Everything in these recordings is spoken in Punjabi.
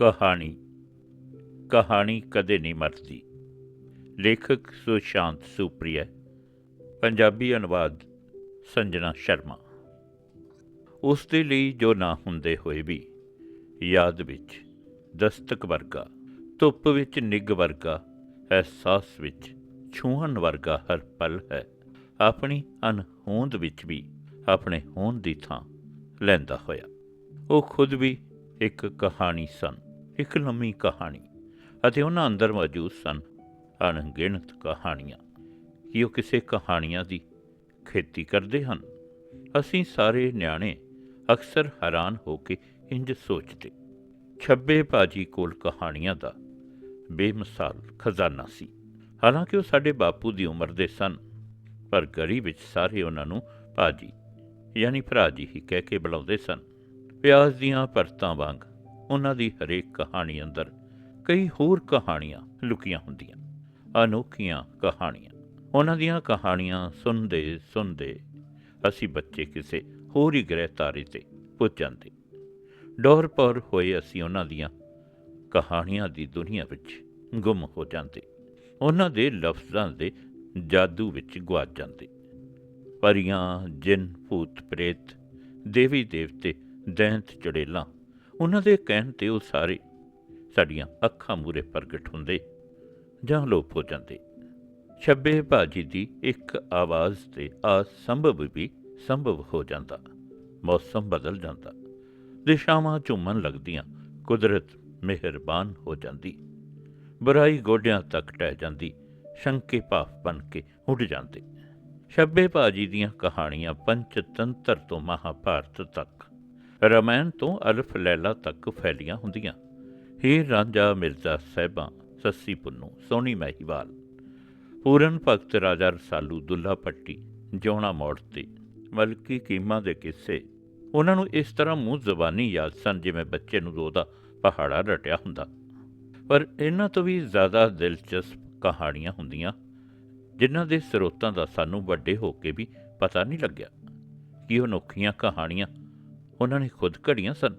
ਕਹਾਣੀ। ਕਹਾਣੀ ਕਦੇ ਨਹੀਂ ਮਰਦੀ। ਲੇਖਕ ਸੁਸ਼ਾਂਤ ਸੁਪ੍ਰਿਆ ਪੰਜਾਬੀ ਅਨੁਵਾਦ ਸੰਜਨਾ ਸ਼ਰਮਾ। ਉਸ ਦੇ ਲਈ ਜੋ ਨਾ ਹੁੰਦੇ ਹੋਏ ਵੀ ਯਾਦ ਵਿੱਚ ਦਸਤਕ ਵਰਗਾ, ਧੁੱਪ ਵਿੱਚ ਨਿੱਗ ਵਰਗਾ, ਅਹਿਸਾਸ ਵਿੱਚ ਛੂਹਣ ਵਰਗਾ ਹਰ ਪਲ ਹੈ, ਆਪਣੀ ਅਨਹੋਂਦ ਵਿੱਚ ਵੀ ਆਪਣੇ ਹੋਂਦ ਦੀ ਥਾਂ ਲੈਂਦਾ ਹੋਇਆ। ਉਹ ਖੁਦ ਵੀ ਇੱਕ ਕਹਾਣੀ ਸਨ। ਇੱਕ ਲੰਮੀ ਕਹਾਣੀ ਅਤੇ ਉਹਨਾਂ ਅੰਦਰ ਮੌਜੂਦ ਸਨ ਅਣਗਿਣਤ ਕਹਾਣੀਆਂ। ਕਿ ਉਹ ਕਿਸੇ ਕਹਾਣੀਆਂ ਦੀ ਖੇਤੀ ਕਰਦੇ ਹਨ? ਅਸੀਂ ਸਾਰੇ ਨਿਆਣੇ ਅਕਸਰ ਹੈਰਾਨ ਹੋ ਕੇ ਇੰਜ ਸੋਚਦੇ। ਛੱਬੇ ਭਾਜੀ ਕੋਲ ਕਹਾਣੀਆਂ ਦਾ ਬੇਮਿਸਾਲ ਖਜ਼ਾਨਾ ਸੀ। ਹਾਲਾਂਕਿ ਉਹ ਸਾਡੇ ਬਾਪੂ ਦੀ ਉਮਰ ਦੇ ਸਨ, ਪਰ ਗਲੀ ਵਿੱਚ ਸਾਰੇ ਉਹਨਾਂ ਨੂੰ ਭਾਜੀ ਯਾਨੀ ਭਰਾ ਜੀ ਹੀ ਕਹਿ ਕੇ ਬੁਲਾਉਂਦੇ ਸਨ। ਪਿਆਜ਼ ਦੀਆਂ ਪਰਤਾਂ ਵਾਂਗ ਉਹਨਾਂ ਦੀ ਹਰੇਕ ਕਹਾਣੀ ਅੰਦਰ ਕਈ ਹੋਰ ਕਹਾਣੀਆਂ ਲੁਕੀਆਂ ਹੁੰਦੀਆਂ, ਅਨੋਖੀਆਂ ਕਹਾਣੀਆਂ। ਉਹਨਾਂ ਦੀਆਂ ਕਹਾਣੀਆਂ ਸੁਣਦੇ ਸੁਣਦੇ ਅਸੀਂ ਬੱਚੇ ਕਿਸੇ ਹੋਰ ਹੀ ਗ੍ਰਹਿ ਤਾਰੇ ਤੇ ਪੁੱਜ ਜਾਂਦੇ। ਡੋਰ ਪਰ ਹੋਏ ਅਸੀਂ ਉਹਨਾਂ ਦੀਆਂ ਕਹਾਣੀਆਂ ਦੀ ਦੁਨੀਆ ਵਿੱਚ ਗੁੰਮ ਹੋ ਜਾਂਦੇ। ਉਹਨਾਂ ਦੇ ਲਫ਼ਜ਼ਾਂ ਦੇ ਜਾਦੂ ਵਿੱਚ ਗਵਾਚ ਜਾਂਦੇ। ਪਰੀਆਂ, ਜਿੰਨ, ਭੂਤ, ਪ੍ਰੇਤ ਦੇਵੀ ਦੇਵਤੇ ਦੈਂਤ, ਚੜੇਲਾਂ ਉਹਨਾਂ ਦੇ ਕਹਿਣ ਤੇ ਉਹ ਸਾਰੇ ਸਾਡੀਆਂ ਅੱਖਾਂ ਮੂਰੇ ਪ੍ਰਗਟ ਹੁੰਦੇ ਜਾਂ ਲੋਪ ਹੋ ਜਾਂਦੇ। ਛੱਬੇ ਭਾਜੀ ਦੀ ਇੱਕ ਆਵਾਜ਼ ਤੇ ਸੰਭਵ ਵੀ ਸੰਭਵ ਹੋ ਜਾਂਦਾ, ਮੌਸਮ ਬਦਲ ਜਾਂਦਾ, ਦਿਸ਼ਾਵਾਂ ਝੁੰਮਣ ਲੱਗਦੀਆਂ, ਕੁਦਰਤ ਮਿਹਰਬਾਨ ਹੋ ਜਾਂਦੀ, ਬੁਰਾਈ ਗੋਡਿਆਂ ਤੱਕ ਟਹਿ ਜਾਂਦੀ, ਸ਼ੰਕੇ ਭਾਫ ਬਣ ਕੇ ਉੱਡ ਜਾਂਦੇ। ਛੱਬੇ ਭਾਜੀ ਦੀਆਂ ਕਹਾਣੀਆਂ ਪੰਚਤੰਤਰ ਤੋਂ ਮਹਾਭਾਰਤ ਤੱਕ ਰਮਾਇਣ ਤੋਂ ਅਲਫ ਲੈਲਾ ਤੱਕ ਫੈਲੀਆਂ ਹੁੰਦੀਆਂ। ਹੀਰ ਰਾਂਝਾ ਮਿਰਜ਼ਾ ਸਾਹਿਬਾਂ, ਸੱਸੀ ਪੁੰਨੂ, ਸੋਹਣੀ ਮਹੀਵਾਲ, ਪੂਰਨ ਭਗਤ ਰਾਜਾ ਰਸਾਲੂ ਦੁੱਲਾ ਪੱਟੀ ਜੋਣਾ ਮੋੜ ਤੇ ਮਲਕੀ ਕੀਮਾ ਦੇ ਕਿੱਸੇ। ਉਹਨਾਂ ਨੂੰ ਇਸ ਤਰ੍ਹਾਂ ਮੂੰਹ ਜ਼ਬਾਨੀ ਯਾਦ ਸਨ ਜਿਵੇਂ ਬੱਚੇ ਨੂੰ ਦੋ ਦਾ ਪਹਾੜਾ ਰਟਿਆ ਹੁੰਦਾ। ਪਰ ਇਹਨਾਂ ਤੋਂ ਵੀ ਜ਼ਿਆਦਾ ਦਿਲਚਸਪ ਕਹਾਣੀਆਂ ਹੁੰਦੀਆਂ, ਜਿਨ੍ਹਾਂ ਦੇ ਸਰੋਤਾਂ ਦਾ ਸਾਨੂੰ ਵੱਡੇ ਹੋ ਕੇ ਵੀ ਪਤਾ ਨਹੀਂ ਲੱਗਿਆ। ਕਿ ਉਹ ਨੋਖੀਆਂ ਕਹਾਣੀਆਂ ਉਹਨਾਂ ਨੇ ਖੁਦ ਘੜੀਆਂ ਸਨ।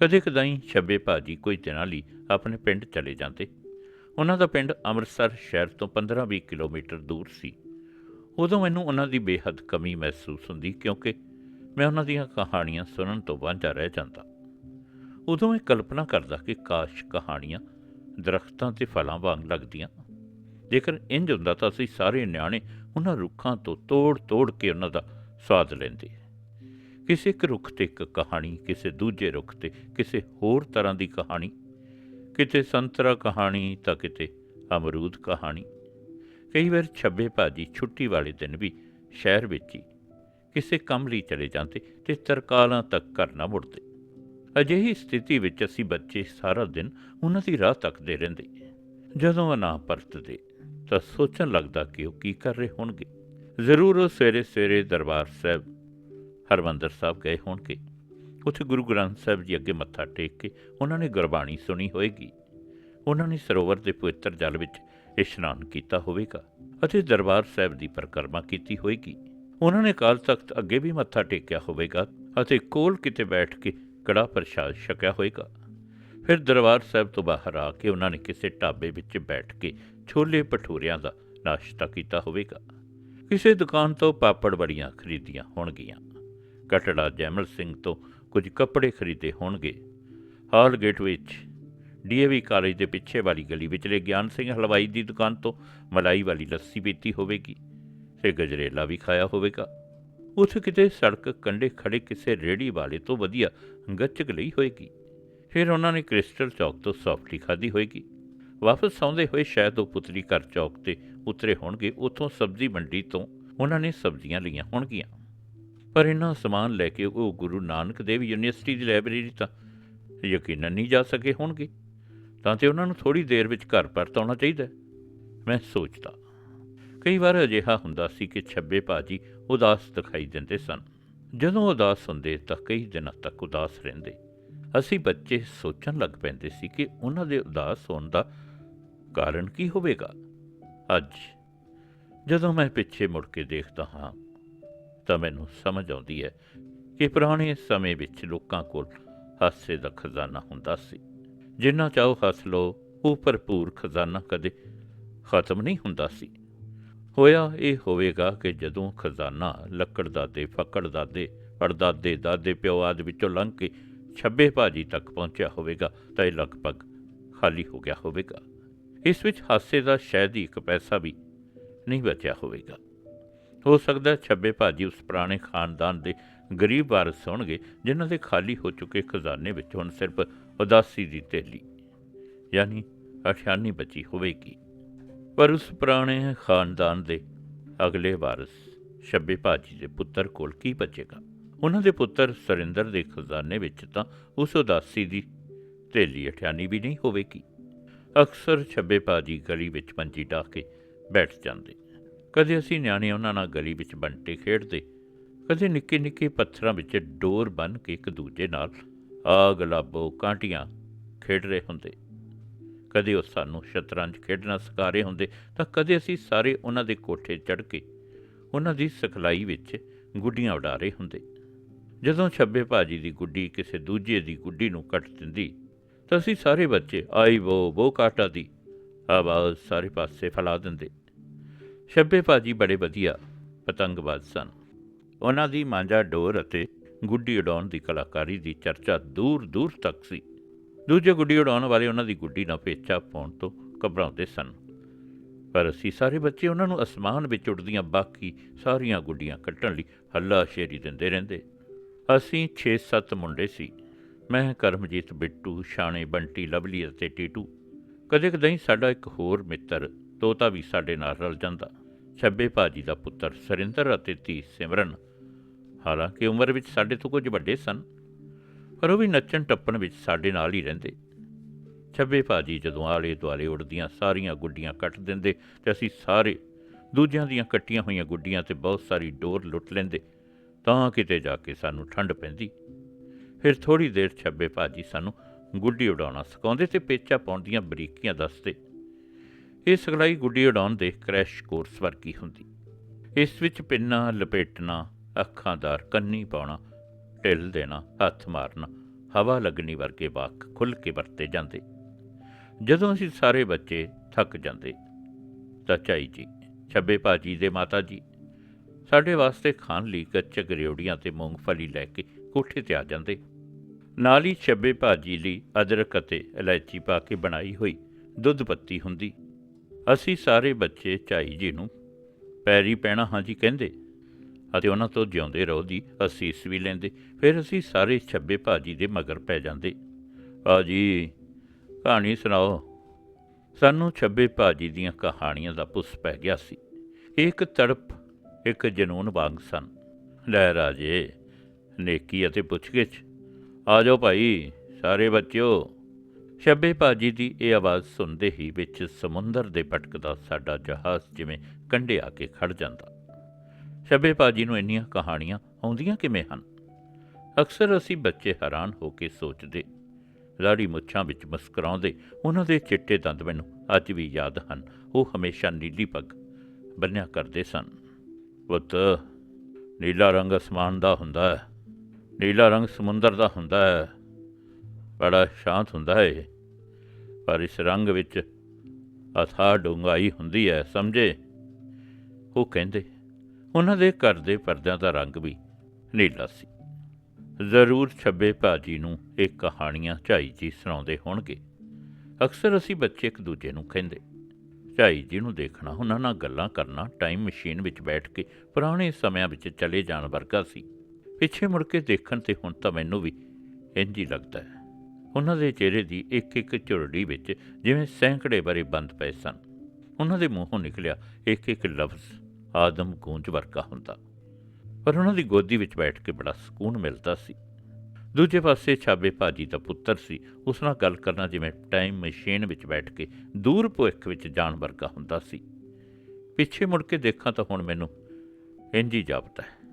ਕਦੇ ਕਦਾਈ ਛੱਬੇ ਭਾਜੀ ਕੋਈ ਦਿਨਾਂ ਲਈ ਆਪਣੇ ਪਿੰਡ ਚਲੇ ਜਾਂਦੇ। ਉਹਨਾਂ ਦਾ ਪਿੰਡ ਅੰਮ੍ਰਿਤਸਰ ਸ਼ਹਿਰ ਤੋਂ 15-20 ਕਿਲੋਮੀਟਰ ਦੂਰ ਸੀ। ਉਦੋਂ ਮੈਨੂੰ ਉਹਨਾਂ ਦੀ ਬੇਹੱਦ ਕਮੀ ਮਹਿਸੂਸ ਹੁੰਦੀ ਕਿਉਂਕਿ ਮੈਂ ਉਹਨਾਂ ਦੀਆਂ ਕਹਾਣੀਆਂ ਸੁਣਨ ਤੋਂ ਵਾਂਝਾ ਰਹਿ ਜਾਂਦਾ। ਉਦੋਂ ਮੈਂ ਕਲਪਨਾ ਕਰਦਾ ਕਿ ਕਾਸ਼ ਕਹਾਣੀਆਂ ਦਰਖਤਾਂ ਤੇ ਫਲਾਂ ਵਾਂਗ ਲੱਗਦੀਆਂ। ਜੇਕਰ ਇੰਜ ਹੁੰਦਾ ਤਾਂ ਅਸੀਂ ਸਾਰੇ ਨਿਆਣੇ ਉਹਨਾਂ ਰੁੱਖਾਂ ਤੋਂ ਤੋੜ-ਤੋੜ ਕੇ ਉਹਨਾਂ ਦਾ ਸਵਾਦ ਲੈਂਦੇ। ਕਿਸੇ ਇੱਕ ਰੁੱਖ ਤੇ ਇੱਕ ਕਹਾਣੀ, ਕਿਸੇ ਦੂਜੇ ਰੁੱਖ ਤੇ ਕਿਸੇ ਹੋਰ ਤਰ੍ਹਾਂ ਦੀ ਕਹਾਣੀ, ਕਿਤੇ ਸੰਤਰਾ ਕਹਾਣੀ ਤਾਂ ਕਿਤੇ ਅਮਰੂਦ ਕਹਾਣੀ। ਕਈ ਵਾਰ ਛੱਬੇ ਭਾਜੀ ਛੁੱਟੀ ਵਾਲੇ ਦਿਨ ਵੀ ਸ਼ਹਿਰ ਵਿੱਚ ਹੀ ਕਿਸੇ ਕੰਮ ਲਈ ਚਲੇ ਜਾਂਦੇ ਤੇ ਤਰਕਾਲਾਂ ਤੱਕ ਘਰ ਨਾ ਮੁੜਦੇ। ਅਜਿਹੀ ਸਥਿਤੀ ਵਿੱਚ ਅਸੀਂ ਬੱਚੇ ਸਾਰਾ ਦਿਨ ਉਹਨਾਂ ਦੀ ਰਾਹ ਤੱਕਦੇ ਰਹਿੰਦੇ। ਜਦੋਂ ਉਹ ਨਾ ਪਰਤਦੇ ਤਾਂ ਸੋਚਣ ਲੱਗਦਾ ਕਿ ਉਹ ਕੀ ਕਰ ਰਹੇ ਹੋਣਗੇ। ਜ਼ਰੂਰ ਉਹ ਸਵੇਰੇ ਸਵੇਰੇ ਦਰਬਾਰ ਸਾਹਿਬ ਹਰਮੰਦਰ ਸਾਹਿਬ ਗਏ ਹੋਣਗੇ। ਉੱਥੇ ਗੁਰੂ ਗ੍ਰੰਥ ਸਾਹਿਬ ਜੀ ਅੱਗੇ ਮੱਥਾ ਟੇਕ ਕੇ ਉਹਨਾਂ ਨੇ ਗੁਰਬਾਣੀ ਸੁਣੀ ਹੋਏਗੀ ਉਹਨਾਂ ਨੇ ਸਰੋਵਰ ਦੇ ਪਵਿੱਤਰ ਜਲ ਵਿੱਚ ਇਸ਼ਨਾਨ ਕੀਤਾ ਹੋਵੇਗਾ ਅਤੇ ਦਰਬਾਰ ਸਾਹਿਬ ਦੀ ਪਰਿਕਰਮਾ ਕੀਤੀ ਹੋਏਗੀ ਉਹਨਾਂ ਨੇ ਕਾਲ ਤਖਤ ਅੱਗੇ ਵੀ ਮੱਥਾ ਟੇਕਿਆ ਹੋਵੇਗਾ ਅਤੇ ਕੋਲ ਕਿਤੇ ਬੈਠ ਕੇ ਕੜਾ ਪ੍ਰਸ਼ਾਦ ਛਕਿਆ ਹੋਵੇਗਾ। ਫਿਰ ਦਰਬਾਰ ਸਾਹਿਬ ਤੋਂ ਬਾਹਰ ਆ ਕੇ ਉਹਨਾਂ ਨੇ ਕਿਸੇ ਢਾਬੇ ਵਿੱਚ ਬੈਠ ਕੇ ਛੋਲੇ ਭਟੂਰਿਆਂ ਦਾ ਨਾਸ਼ਤਾ ਕੀਤਾ ਹੋਵੇਗਾ। ਕਿਸੇ ਦੁਕਾਨ ਤੋਂ ਪਾਪੜ ਬੜੀਆਂ ਖਰੀਦੀਆਂ ਹੋਣਗੀਆਂ। ਕਟੜਾ ਜੈਮਲ ਸਿੰਘ ਤੋਂ ਕੁਝ ਕੱਪੜੇ ਖਰੀਦੇ ਹੋਣਗੇ। ਹਾਲ ਗੇਟ ਵਿੱਚ ਡੀਏਵੀ ਕਾਲਜ ਦੇ ਪਿੱਛੇ ਵਾਲੀ ਗਲੀ ਵਿਚਲੇ ਗਿਆਨ ਸਿੰਘ ਹਲਵਾਈ ਦੀ ਦੁਕਾਨ ਤੋਂ ਮਲਾਈ ਵਾਲੀ ਲੱਸੀ ਪੀਤੀ ਹੋਵੇਗੀ ਤੇ ਗਜਰੇਲਾ ਵੀ ਖਾਇਆ ਹੋਵੇਗਾ। ਉੱਥੇ ਕਿਤੇ ਸੜਕ ਕੰਢੇ ਖੜੇ ਕਿਸੇ ਰੇੜੀ ਵਾਲੇ ਤੋਂ ਵਧੀਆ ਗੱਚਕ ਲਈ ਹੋਏਗੀ। ਫਿਰ ਉਹਨਾਂ ਨੇ ਕ੍ਰਿਸਟਲ ਚੌਕ ਤੋਂ ਸੌਫਟੀ ਖਾਧੀ ਹੋਏਗੀ। ਵਾਪਸ ਆਉਂਦੇ ਹੋਏ ਸ਼ਾਇਦ ਉਹ ਪੁਤਲੀ ਘਰ ਚੌਕ ਤੇ ਉਤਰੇ ਹੋਣਗੇ, ਉੱਥੋਂ ਸਬਜ਼ੀ ਮੰਡੀ ਤੋਂ ਉਹਨਾਂ ਨੇ ਸਬਜ਼ੀਆਂ ਲਈਆਂ ਹੋਣਗੀਆਂ। ਪਰ ਇਹਨਾਂ ਸਮਾਨ ਲੈ ਕੇ ਉਹ ਗੁਰੂ ਨਾਨਕ ਦੇਵ ਯੂਨੀਵਰਸਿਟੀ ਦੀ ਲਾਇਬ੍ਰੇਰੀ ਤਾਂ ਯਕੀਨਨ ਨਹੀਂ ਜਾ ਸਕੇ ਹੋਣਗੇ। ਤਾਂ ਤੇ ਉਹਨਾਂ ਨੂੰ ਥੋੜੀ ਦੇਰ ਵਿੱਚ ਘਰ ਪਰਤਾਉਣਾ ਚਾਹੀਦਾ ਮੈਂ ਸੋਚਦਾ ਕਈ ਵਾਰ ਅਜਿਹਾ ਹੁੰਦਾ ਸੀ ਕਿ ਛੱਬੇ ਭਾਜੀ ਉਦਾਸ ਦਿਖਾਈ ਦਿੰਦੇ ਸਨ। ਜਦੋਂ ਉਦਾਸ ਹੁੰਦੇ ਤਾਂ ਕਈ ਦਿਨਾਂ ਤੱਕ ਉਦਾਸ ਰਹਿੰਦੇ। ਅਸੀਂ ਬੱਚੇ ਸੋਚਣ ਲੱਗ ਪੈਂਦੇ ਸੀ ਕਿ ਉਹਨਾਂ ਦੇ ਉਦਾਸ ਹੋਣ ਦਾ ਕਾਰਨ ਕੀ ਹੋਵੇਗਾ। ਅੱਜ ਜਦੋਂ ਮੈਂ ਪਿੱਛੇ ਮੁੜ ਕੇ ਦੇਖਦਾ ਹਾਂ ਤਾਂ ਮੈਨੂੰ ਸਮਝ ਆਉਂਦੀ ਹੈ ਕਿ ਪੁਰਾਣੇ ਸਮੇਂ ਵਿੱਚ ਲੋਕਾਂ ਕੋਲ ਹਾਸੇ ਦਾ ਖਜ਼ਾਨਾ ਹੁੰਦਾ ਸੀ। ਜਿੰਨਾ ਚਾਹੋ ਹੱਸ ਲਓ, ਉਹ ਭਰਪੂਰ ਖਜ਼ਾਨਾ ਕਦੇ ਖਤਮ ਨਹੀਂ ਹੁੰਦਾ ਸੀ। ਹੋਇਆ ਇਹ ਹੋਵੇਗਾ ਕਿ ਜਦੋਂ ਖਜ਼ਾਨਾ ਲੱਕੜ ਦਾਦੇ ਫੱਕੜ ਦਾਦੇ ਪੜਦਾਦੇ ਦਾਦੇ, ਪਿਓ ਆਦਿ ਵਿੱਚੋਂ ਲੰਘ ਕੇ ਛੱਬੇ ਭਾਜੀ ਤੱਕ ਪਹੁੰਚਿਆ ਹੋਵੇਗਾ, ਤਾਂ ਇਹ ਲਗਭਗ ਖਾਲੀ ਹੋ ਗਿਆ ਹੋਵੇਗਾ। ਇਸ ਵਿੱਚ ਹਾਸੇ ਦਾ ਸ਼ਾਇਦ ਹੀ ਇੱਕ ਪੈਸਾ ਵੀ ਨਹੀਂ ਬਚਿਆ ਹੋਵੇਗਾ। ਹੋ ਸਕਦਾ ਹੈ ਛੱਬੇ ਭਾਜੀ ਉਸ ਪੁਰਾਣੇ ਖਾਨਦਾਨ ਦੇ ਗਰੀਬ ਵਾਰਸ ਹੋਣਗੇ, ਜਿਨ੍ਹਾਂ ਦੇ ਖਾਲੀ ਹੋ ਚੁੱਕੇ ਖਜ਼ਾਨੇ ਵਿੱਚ ਹੁਣ ਸਿਰਫ ਉਦਾਸੀ ਦੀ ਤੇਲੀ, ਯਾਨੀ ਅਠਿਆਨੀ ਬਚੀ ਹੋਵੇਗੀ। ਪਰ ਉਸ ਪੁਰਾਣੇ ਖਾਨਦਾਨ ਦੇ ਅਗਲੇ ਵਾਰਸ ਛੱਬੇ ਭਾਜੀ ਦੇ ਪੁੱਤਰ ਕੋਲ ਕੀ ਬਚੇਗਾ? ਉਹਨਾਂ ਦੇ ਪੁੱਤਰ ਸਰਿੰਦਰ ਦੇ ਖਜ਼ਾਨੇ ਵਿੱਚ ਤਾਂ ਉਸ ਉਦਾਸੀ ਦੀ ਤੇਲੀ ਅਠਿਆਨੀ ਵੀ ਨਹੀਂ ਹੋਵੇਗੀ। ਅਕਸਰ ਛੱਬੇ ਭਾਜੀ ਗਲੀ ਵਿੱਚ ਮੰਜੀ ਢਾਹ ਕੇ ਬੈਠ ਜਾਂਦੇ ਕਦੇ ਅਸੀਂ ਨਿਆਣੇ ਉਹਨਾਂ ਨਾਲ ਗਲੀ ਵਿੱਚ ਬੰਟੇ ਖੇਡਦੇ, ਕਦੇ ਨਿੱਕੇ ਨਿੱਕੇ ਪੱਥਰਾਂ ਵਿੱਚ ਡੋਰ ਬੰਨ ਕੇ ਇੱਕ ਦੂਜੇ ਨਾਲ ਆਗ ਲਾਬੋ ਕਾਂਟੀਆਂ ਖੇਡ ਰਹੇ ਹੁੰਦੇ। ਕਦੇ ਉਹ ਸਾਨੂੰ ਸ਼ਤਰੰਜ ਖੇਡਣਾ ਸਿਖਾ ਰਹੇ ਹੁੰਦੇ, ਤਾਂ ਕਦੇ ਅਸੀਂ ਸਾਰੇ ਉਹਨਾਂ ਦੇ ਕੋਠੇ ਚੜ੍ਹ ਕੇ ਉਹਨਾਂ ਦੀ ਸਿਖਲਾਈ ਵਿੱਚ ਗੁੱਡੀਆਂ ਉਡਾ ਰਹੇ ਹੁੰਦੇ। ਜਦੋਂ ਛੱਬੇ ਭਾਜੀ ਦੀ ਗੁੱਡੀ ਕਿਸੇ ਦੂਜੇ ਦੀ ਗੁੱਡੀ ਨੂੰ ਕੱਟ ਦਿੰਦੀ, ਤਾਂ ਅਸੀਂ ਸਾਰੇ ਬੱਚੇ ਆਈ ਵੋ ਵੋ ਕਾਟਾ ਦੀ ਆਵਾਜ਼ ਸਾਰੇ ਪਾਸੇ ਫੈਲਾ ਦਿੰਦੇ। ਛੱਬੇ ਭਾਜੀ ਬੜੇ ਵਧੀਆ ਪਤੰਗਬਾਜ਼ ਸਨ। ਉਹਨਾਂ ਦੀ ਮਾਂਜਾ ਡੋਰ ਅਤੇ ਗੁੱਡੀ ਉਡਾਉਣ ਦੀ ਕਲਾਕਾਰੀ ਦੀ ਚਰਚਾ ਦੂਰ ਦੂਰ ਤੱਕ ਸੀ। ਦੂਜੇ ਗੁੱਡੀ ਉਡਾਉਣ ਵਾਲੇ ਉਹਨਾਂ ਦੀ ਗੁੱਡੀ ਨਾਲ ਪੇਚਾ ਪਾਉਣ ਤੋਂ ਘਬਰਾਉਂਦੇ ਸਨ। ਪਰ ਅਸੀਂ ਸਾਰੇ ਬੱਚੇ ਉਹਨਾਂ ਨੂੰ ਅਸਮਾਨ ਵਿੱਚ ਉੱਡਦੀਆਂ ਬਾਕੀ ਸਾਰੀਆਂ ਗੁੱਡੀਆਂ ਕੱਟਣ ਲਈ ਹੱਲਾ ਸ਼ੇਰੀ ਦਿੰਦੇ ਰਹਿੰਦੇ। ਅਸੀਂ 6-7 ਮੁੰਡੇ ਸੀ। ਮੈਂ, ਕਰਮਜੀਤ, ਬਿੱਟੂ ਸ਼ਾਣੇ ਬੰਟੀ, ਲਵਲੀ ਅਤੇ ਟੀਟੂ। ਕਦੇ ਕਦੇ ਸਾਡਾ ਇੱਕ ਹੋਰ ਮਿੱਤਰ ਤੋਤਾ ਵੀ ਸਾਡੇ ਨਾਲ ਰਲ ਜਾਂਦਾ। ਛੱਬੇ ਭਾਜੀ ਦਾ ਪੁੱਤਰ ਸਰਿੰਦਰ ਅਤੇ ਧੀ ਸਿਮਰਨ। ਹਾਲਾਂਕਿ ਉਮਰ ਵਿੱਚ ਸਾਡੇ ਤੋਂ ਕੁਝ ਵੱਡੇ ਸਨ, ਪਰ ਉਹ ਵੀ ਨੱਚਣ ਟੱਪਣ ਵਿੱਚ ਸਾਡੇ ਨਾਲ ਹੀ ਰਹਿੰਦੇ। ਛੱਬੇ ਭਾਜੀ ਜਦੋਂ ਆਲੇ ਦੁਆਲੇ ਉੜਦੀਆਂ ਸਾਰੀਆਂ ਗੁੱਡੀਆਂ ਕੱਟ ਦਿੰਦੇ ਤੇ ਅਸੀਂ ਸਾਰੇ ਦੂਜਿਆਂ ਦੀਆਂ ਕੱਟੀਆਂ ਹੋਈਆਂ ਗੁੱਡੀਆਂ ਤੇ ਬਹੁਤ ਸਾਰੀ ਡੋਰ ਲੁੱਟ ਲੈਂਦੇ, ਤਾਂ ਕਿਤੇ ਜਾ ਕੇ ਸਾਨੂੰ ਠੰਡ ਪੈਂਦੀ। ਫਿਰ ਥੋੜੀ ਦੇਰ ਛੱਬੇ ਭਾਜੀ ਸਾਨੂੰ ਗੁੱਡੀ ਉਡਾਉਣਾ ਸਿਖਾਉਂਦੇ ਤੇ ਪੇਚਾ ਪਾਉਣ ਦੀਆਂ ਬਰੀਕੀਆਂ ਦੱਸਦੇ। ਇਹ ਸਿਖਲਾਈ ਗੁੱਡੀ ਉਡਾਉਣ ਦੇ ਕ੍ਰੈਸ਼ ਕੋਰਸ ਵਰਗੀ ਹੁੰਦੀ। ਇਸ ਵਿੱਚ ਪਿੰਨਾ, ਲਪੇਟਣਾ ਅੱਖਾਂਦਾਰ ਕੰਨੀ ਪਾਉਣਾ, ਢਿੱਲ ਦੇਣਾ, ਹੱਥ ਮਾਰਨਾ, ਹਵਾ ਲੱਗਣੀ ਵਰਗੇ ਵਾਕ ਖੁੱਲ੍ਹ ਕੇ ਵਰਤੇ ਜਾਂਦੇ। ਜਦੋਂ ਅਸੀਂ ਸਾਰੇ ਬੱਚੇ ਥੱਕ ਜਾਂਦੇ, ਤਾਂ ਚਾਈ ਜੀ, ਛੱਬੇ ਭਾਜੀ ਦੇ ਮਾਤਾ ਜੀ, ਸਾਡੇ ਵਾਸਤੇ ਖਾਣ ਲਈ ਕੱਚਕ ਗਰਿਉੜੀਆਂ ਤੇ ਮੂੰਗਫਲੀ ਲੈ ਕੇ ਕੋਠੇ ਤੇ ਆ ਜਾਂਦੇ। ਨਾਲ ਹੀ ਛੱਬੇ ਭਾਜੀ ਲਈ ਅਦਰਕ ਅਤੇ ਇਲਾਇਚੀ ਪਾ ਕੇ ਬਣਾਈ ਹੋਈ ਦੁੱਧ ਪੱਤੀ ਹੁੰਦੀ। ਅਸੀਂ ਸਾਰੇ ਬੱਚੇ ਝਾਈ ਜੀ ਨੂੰ ਪੈਰੀ ਪੈਣਾ ਹਾਂਜੀ ਕਹਿੰਦੇ। ਅਤੇ ਉਹਨਾਂ ਤੋਂ ਜਿਉਂਦੇ ਰਹੋ ਦੀ ਅਸੀਸ ਵੀ ਲੈਂਦੇ। ਫਿਰ ਅਸੀਂ ਸਾਰੇ ਛੱਬੇ ਭਾਜੀ ਦੇ ਮਗਰ ਪੈ ਜਾਂਦੇ। ਭਾਜੀ ਕਹਾਣੀ ਸੁਣਾਓ। ਸਾਨੂੰ ਛੱਬੇ ਭਾਜੀ ਦੀਆਂ ਕਹਾਣੀਆਂ ਦਾ ਪੁੱਸ ਪੈ ਗਿਆ ਸੀ। ਇੱਕ ਤੜਪ ਇੱਕ ਜਨੂਨ ਵਾਂਗ ਸਨ। ਲੈ ਰਾਜੇ, ਨੇਕੀ ਅਤੇ ਪੁੱਛਗਿੱਛ। ਆ ਜਾਓ ਭਾਈ, ਸਾਰੇ ਬੱਚਿਓ। ਛੱਬੇ ਭਾਜੀ ਦੀ ਇਹ ਆਵਾਜ਼ ਸੁਣਦੇ ਹੀ ਵਿੱਚ ਸਮੁੰਦਰ ਦੇ ਭਟਕਦਾ ਸਾਡਾ ਜਹਾਜ਼ ਜਿਵੇਂ ਕੰਢੇ ਆ ਕੇ ਖੜ ਜਾਂਦਾ। ਛੱਬੇ ਭਾਜੀ ਨੂੰ ਇੰਨੀਆਂ ਕਹਾਣੀਆਂ ਆਉਂਦੀਆਂ ਕਿਵੇਂ ਹਨ? ਅਕਸਰ ਅਸੀਂ ਬੱਚੇ ਹੈਰਾਨ ਹੋ ਕੇ ਸੋਚਦੇ, ਲਾੜੀ ਮੁੱਛਾਂ ਵਿੱਚ ਮੁਸਕਰਾਉਂਦੇ, ਉਹਨਾਂ ਦੇ ਚਿੱਟੇ ਦੰਦ ਮੈਨੂੰ ਅੱਜ ਵੀ ਯਾਦ ਹਨ, ਉਹ ਹਮੇਸ਼ਾ ਨੀਲੀ ਪੱਗ ਬੰਨਿਆ ਕਰਦੇ ਸਨ। ਪੁੱਤ, ਨੀਲਾ ਰੰਗ ਅਸਮਾਨ ਦਾ ਹੁੰਦਾ ਹੈ, ਨੀਲਾ ਰੰਗ ਸਮੁੰਦਰ ਦਾ ਹੁੰਦਾ ਹੈ, ਬੜਾ ਸ਼ਾਂਤ ਹੁੰਦਾ ਹੈ ਪਰ ਇਸ ਰੰਗ ਵਿੱਚ ਅਥਾਹ ਡੂੰਘਾਈ ਹੁੰਦੀ ਹੈ, ਸਮਝੇ? ਉਹ ਕਹਿੰਦੇ, ਉਹਨਾਂ ਦੇ ਘਰ ਦੇ ਪਰਦਿਆਂ ਦਾ ਰੰਗ ਵੀ ਨੀਲਾ ਸੀ। ਜ਼ਰੂਰ ਛੱਬੇ ਭਾਜੀ ਨੂੰ ਇਹ ਕਹਾਣੀਆਂ ਝਾਈ ਜੀ ਸੁਣਾਉਂਦੇ ਹੋਣਗੇ। ਅਕਸਰ ਅਸੀਂ ਬੱਚੇ ਇੱਕ ਦੂਜੇ ਨੂੰ ਕਹਿੰਦੇ, ਝਾਈ ਜੀ ਨੂੰ ਦੇਖਣਾ, ਉਹਨਾਂ ਨਾਲ ਗੱਲਾਂ ਕਰਨਾ ਟਾਈਮ ਮਸ਼ੀਨ ਵਿੱਚ ਬੈਠ ਕੇ ਪੁਰਾਣੇ ਸਮਿਆਂ ਵਿੱਚ ਚਲੇ ਜਾਣ ਵਰਗਾ ਸੀ। ਪਿੱਛੇ ਮੁੜ ਕੇ ਦੇਖਣ ਤੇ ਹੁਣ ਤਾਂ ਮੈਨੂੰ ਵੀ ਇੰਜ ਹੀ ਲੱਗਦਾ ਹੈ। ਉਹਨਾਂ ਦੇ ਚਿਹਰੇ ਦੀ ਇੱਕ ਇੱਕ ਝੁਰੜੀ ਵਿੱਚ ਜਿਵੇਂ ਸੈਂਕੜੇ ਬਾਰੇ ਬੰਦ ਪਏ ਸਨ। ਉਹਨਾਂ ਦੇ ਮੂੰਹੋਂ ਨਿਕਲਿਆ ਇੱਕ ਇੱਕ ਲਫ਼ਜ਼, ਆਦਮ ਗੂੰਜ ਵਰਗਾ ਹੁੰਦਾ। ਪਰ ਉਹਨਾਂ ਦੀ ਗੋਦੀ ਵਿੱਚ ਬੈਠ ਕੇ ਬੜਾ ਸਕੂਨ ਮਿਲਦਾ ਸੀ। ਦੂਜੇ ਪਾਸੇ ਛਾਬੇ ਭਾਜੀ ਦਾ ਪੁੱਤਰ ਸੀ। ਉਸ ਨਾਲ ਗੱਲ ਕਰਨਾ ਜਿਵੇਂ ਟਾਈਮ ਮਸ਼ੀਨ ਵਿੱਚ ਬੈਠ ਕੇ ਦੂਰ ਭਵਿੱਖ ਵਿੱਚ ਜਾਣ ਵਰਗਾ ਹੁੰਦਾ ਸੀ। ਪਿੱਛੇ ਮੁੜ ਕੇ ਦੇਖਾਂ ਤਾਂ ਹੁਣ ਮੈਨੂੰ ਇੰਜ ਹੀ ਜਾਪਦਾ ਹੈ।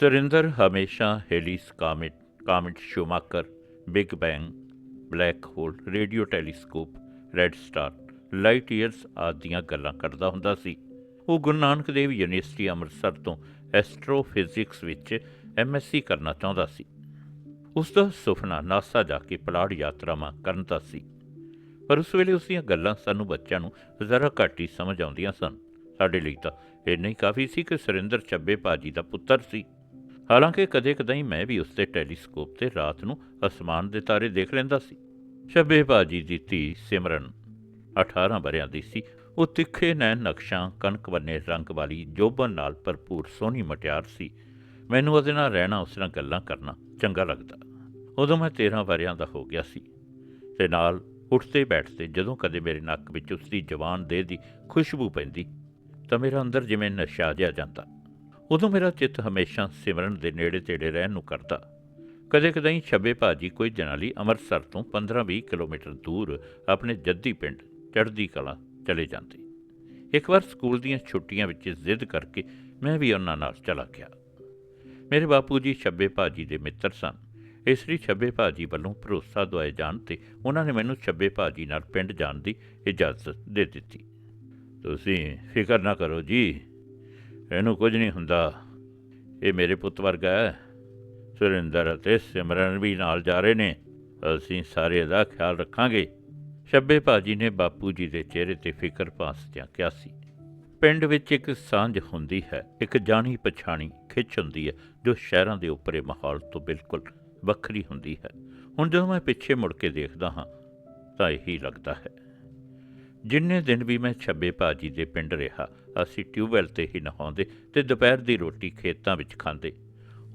ਸੁਰਿੰਦਰ ਹਮੇਸ਼ਾ Halley ਸਕਾਮਿਟ comet Shoemaker, big bang black hole, radio telescope, red star, light years ਆਦੀਆਂ ਗੱਲਾਂ ਕਰਦਾ ਹੁੰਦਾ ਸੀ। ਉਹ ਗੁਰੂ ਨਾਨਕ ਦੇਵ ਯੂਨੀਵਰਸਿਟੀ ਅੰਮ੍ਰਿਤਸਰ ਤੋਂ ਐਸਟ੍ਰੋਫਿਜ਼ਿਕਸ ਵਿੱਚ ਐਮਐਸਸੀ ਕਰਨਾ ਚਾਹੁੰਦਾ ਸੀ। ਉਸ ਦਾ ਸੁਪਨਾ ਨਾਸਾ ਜਾ ਕੇ ਪਲਾੜ ਯਾਤਰਾਵਾਂ ਕਰਨ ਦਾ ਸੀ। ਪਰ ਉਸ ਵੇਲੇ ਉਸ ਦੀਆਂ ਗੱਲਾਂ ਸਾਨੂੰ ਬੱਚਿਆਂ ਨੂੰ ਜ਼ਰਾ ਘੱਟ ਹੀ ਸਮਝ ਆਉਂਦੀਆਂ ਸਨ। ਸਾਡੇ ਲਈ ਤਾਂ ਇੰਨਾ ਹੀ ਕਾਫੀ ਸੀ ਕਿ ਸੁਰਿੰਦਰ ਚੱਬੇ ਭਾਜੀ ਦਾ ਪੁੱਤਰ ਸੀ। ਹਾਲਾਂਕਿ ਕਦੇ-ਕਦਾਈ ਮੈਂ ਵੀ ਉਸਦੇ ਟੈਲੀਸਕੋਪ ਤੇ ਰਾਤ ਨੂੰ ਅਸਮਾਨ ਦੇ ਤਾਰੇ ਦੇਖ ਲੈਂਦਾ ਸੀ। ਚੱਬੇ ਭਾਜੀ ਦੀ ਧੀ ਸਿਮਰਨ 18 ਬਰਿਆਂ ਦੀ ਸੀ। ਉਹ ਤਿੱਖੇ ਨੈਣ ਨਕਸ਼ਾਂ, ਕਣਕ ਬੰਨੇ ਰੰਗ ਵਾਲੀ ਜੋਬਨ ਨਾਲ ਭਰਪੂਰ ਸੋਹਣੀ ਮਟਿਆਰ ਸੀ। ਮੈਨੂੰ ਉਹਦੇ ਨਾਲ ਰਹਿਣਾ, ਉਸ ਨਾਲ ਗੱਲਾਂ ਕਰਨਾ ਚੰਗਾ ਲੱਗਦਾ। ਉਦੋਂ ਮੈਂ 13 ਵਰਿਆਂ ਦਾ ਹੋ ਗਿਆ ਸੀ ਤੇ ਨਾਲ ਉੱਠਦੇ ਬੈਠਦੇ ਜਦੋਂ ਕਦੇ ਮੇਰੇ ਨੱਕ ਵਿੱਚ ਉਸ ਦੀ ਜਵਾਨ ਦੇਹ ਦੀ ਖੁਸ਼ਬੂ ਪੈਂਦੀ ਤਾਂ ਮੇਰਾ ਅੰਦਰ ਜਿਵੇਂ ਨਸ਼ਾ ਜਿਹਾ ਜਾਂਦਾ। ਉਦੋਂ ਮੇਰਾ ਚਿੱਤ ਹਮੇਸ਼ਾ ਸਿਮਰਨ ਦੇ ਨੇੜੇ ਤੇੜੇ ਰਹਿਣ ਨੂੰ ਕਰਦਾ। ਕਦੇ-ਕਦਾਈ ਛੱਬੇ ਭਾਜੀ ਕੋਈ ਦਿਨਾਂ ਲਈ ਅੰਮ੍ਰਿਤਸਰ ਤੋਂ 15-20 ਕਿਲੋਮੀਟਰ ਦੂਰ ਆਪਣੇ ਜੱਦੀ ਪਿੰਡ ਚੜ੍ਹਦੀ ਕਲਾ ਚਲੇ ਜਾਂਦੇ। ਇੱਕ ਵਾਰ ਸਕੂਲ ਦੀਆਂ ਛੁੱਟੀਆਂ ਵਿੱਚ ਜ਼ਿੱਦ ਕਰਕੇ ਮੈਂ ਵੀ ਉਹਨਾਂ ਨਾਲ ਚਲਾ ਗਿਆ। ਮੇਰੇ ਬਾਪੂ ਜੀ ਛੱਬੇ ਭਾਜੀ ਦੇ ਮਿੱਤਰ ਸਨ। ਇਸ ਲਈ ਛੱਬੇ ਭਾਜੀ ਵੱਲੋਂ ਭਰੋਸਾ ਦਵਾਏ ਜਾਣ ਤੇ ਉਹਨਾਂ ਨੇ ਮੈਨੂੰ ਛੱਬੇ ਭਾਜੀ ਨਾਲ ਪਿੰਡ ਜਾਣ ਦੀ ਇਜਾਜ਼ਤ ਦੇ ਦਿੱਤੀ। ਤੁਸੀਂ ਫਿਕਰ ਨਾ ਕਰੋ ਜੀ। ਇਹਨੂੰ ਕੁਝ ਨਹੀਂ ਹੁੰਦਾ। ਇਹ ਮੇਰੇ ਪੁੱਤ ਵਰਗਾ ਹੈ। ਸੁਰਿੰਦਰ ਅਤੇ ਸਿਮਰਨ ਵੀ ਨਾਲ ਜਾ ਰਹੇ ਨੇ। ਅਸੀਂ ਸਾਰੇ ਦਾ ਖਿਆਲ ਰੱਖਾਂਗੇ। ਛੱਬੇ ਭਾਜੀ ਨੇ ਬਾਪੂ ਜੀ ਦੇ ਚਿਹਰੇ ਤੇ ਫਿਕਰ ਪਾਸਦਿਆਂ ਕਿਹਾ ਸੀ। ਪਿੰਡ ਵਿੱਚ ਇੱਕ ਸਾਂਝ ਹੁੰਦੀ ਹੈ, ਇੱਕ ਜਾਣੀ ਪਛਾਣੀ ਖਿੱਚ ਹੁੰਦੀ ਹੈ, ਜੋ ਸ਼ਹਿਰਾਂ ਦੇ ਉੱਪਰੇ ਮਾਹੌਲ ਤੋਂ ਬਿਲਕੁਲ ਵੱਖਰੀ ਹੁੰਦੀ ਹੈ। ਹੁਣ ਜਦੋਂ ਮੈਂ ਪਿੱਛੇ ਮੁੜ ਕੇ ਦੇਖਦਾ ਹਾਂ, ਤਾਂ ਇਹੀ ਲੱਗਦਾ ਹੈ। ਜਿੰਨੇ ਦਿਨ ਵੀ ਮੈਂ ਛੱਬੇ ਭਾਜੀ ਦੇ ਪਿੰਡ ਰਿਹਾ, ਅਸੀਂ ਟਿਊਬਵੈਲ ਤੇ ਹੀ ਨਹਾਉਂਦੇ ਤੇ ਦੁਪਹਿਰ ਦੀ ਰੋਟੀ ਖੇਤਾਂ ਵਿੱਚ ਖਾਂਦੇ।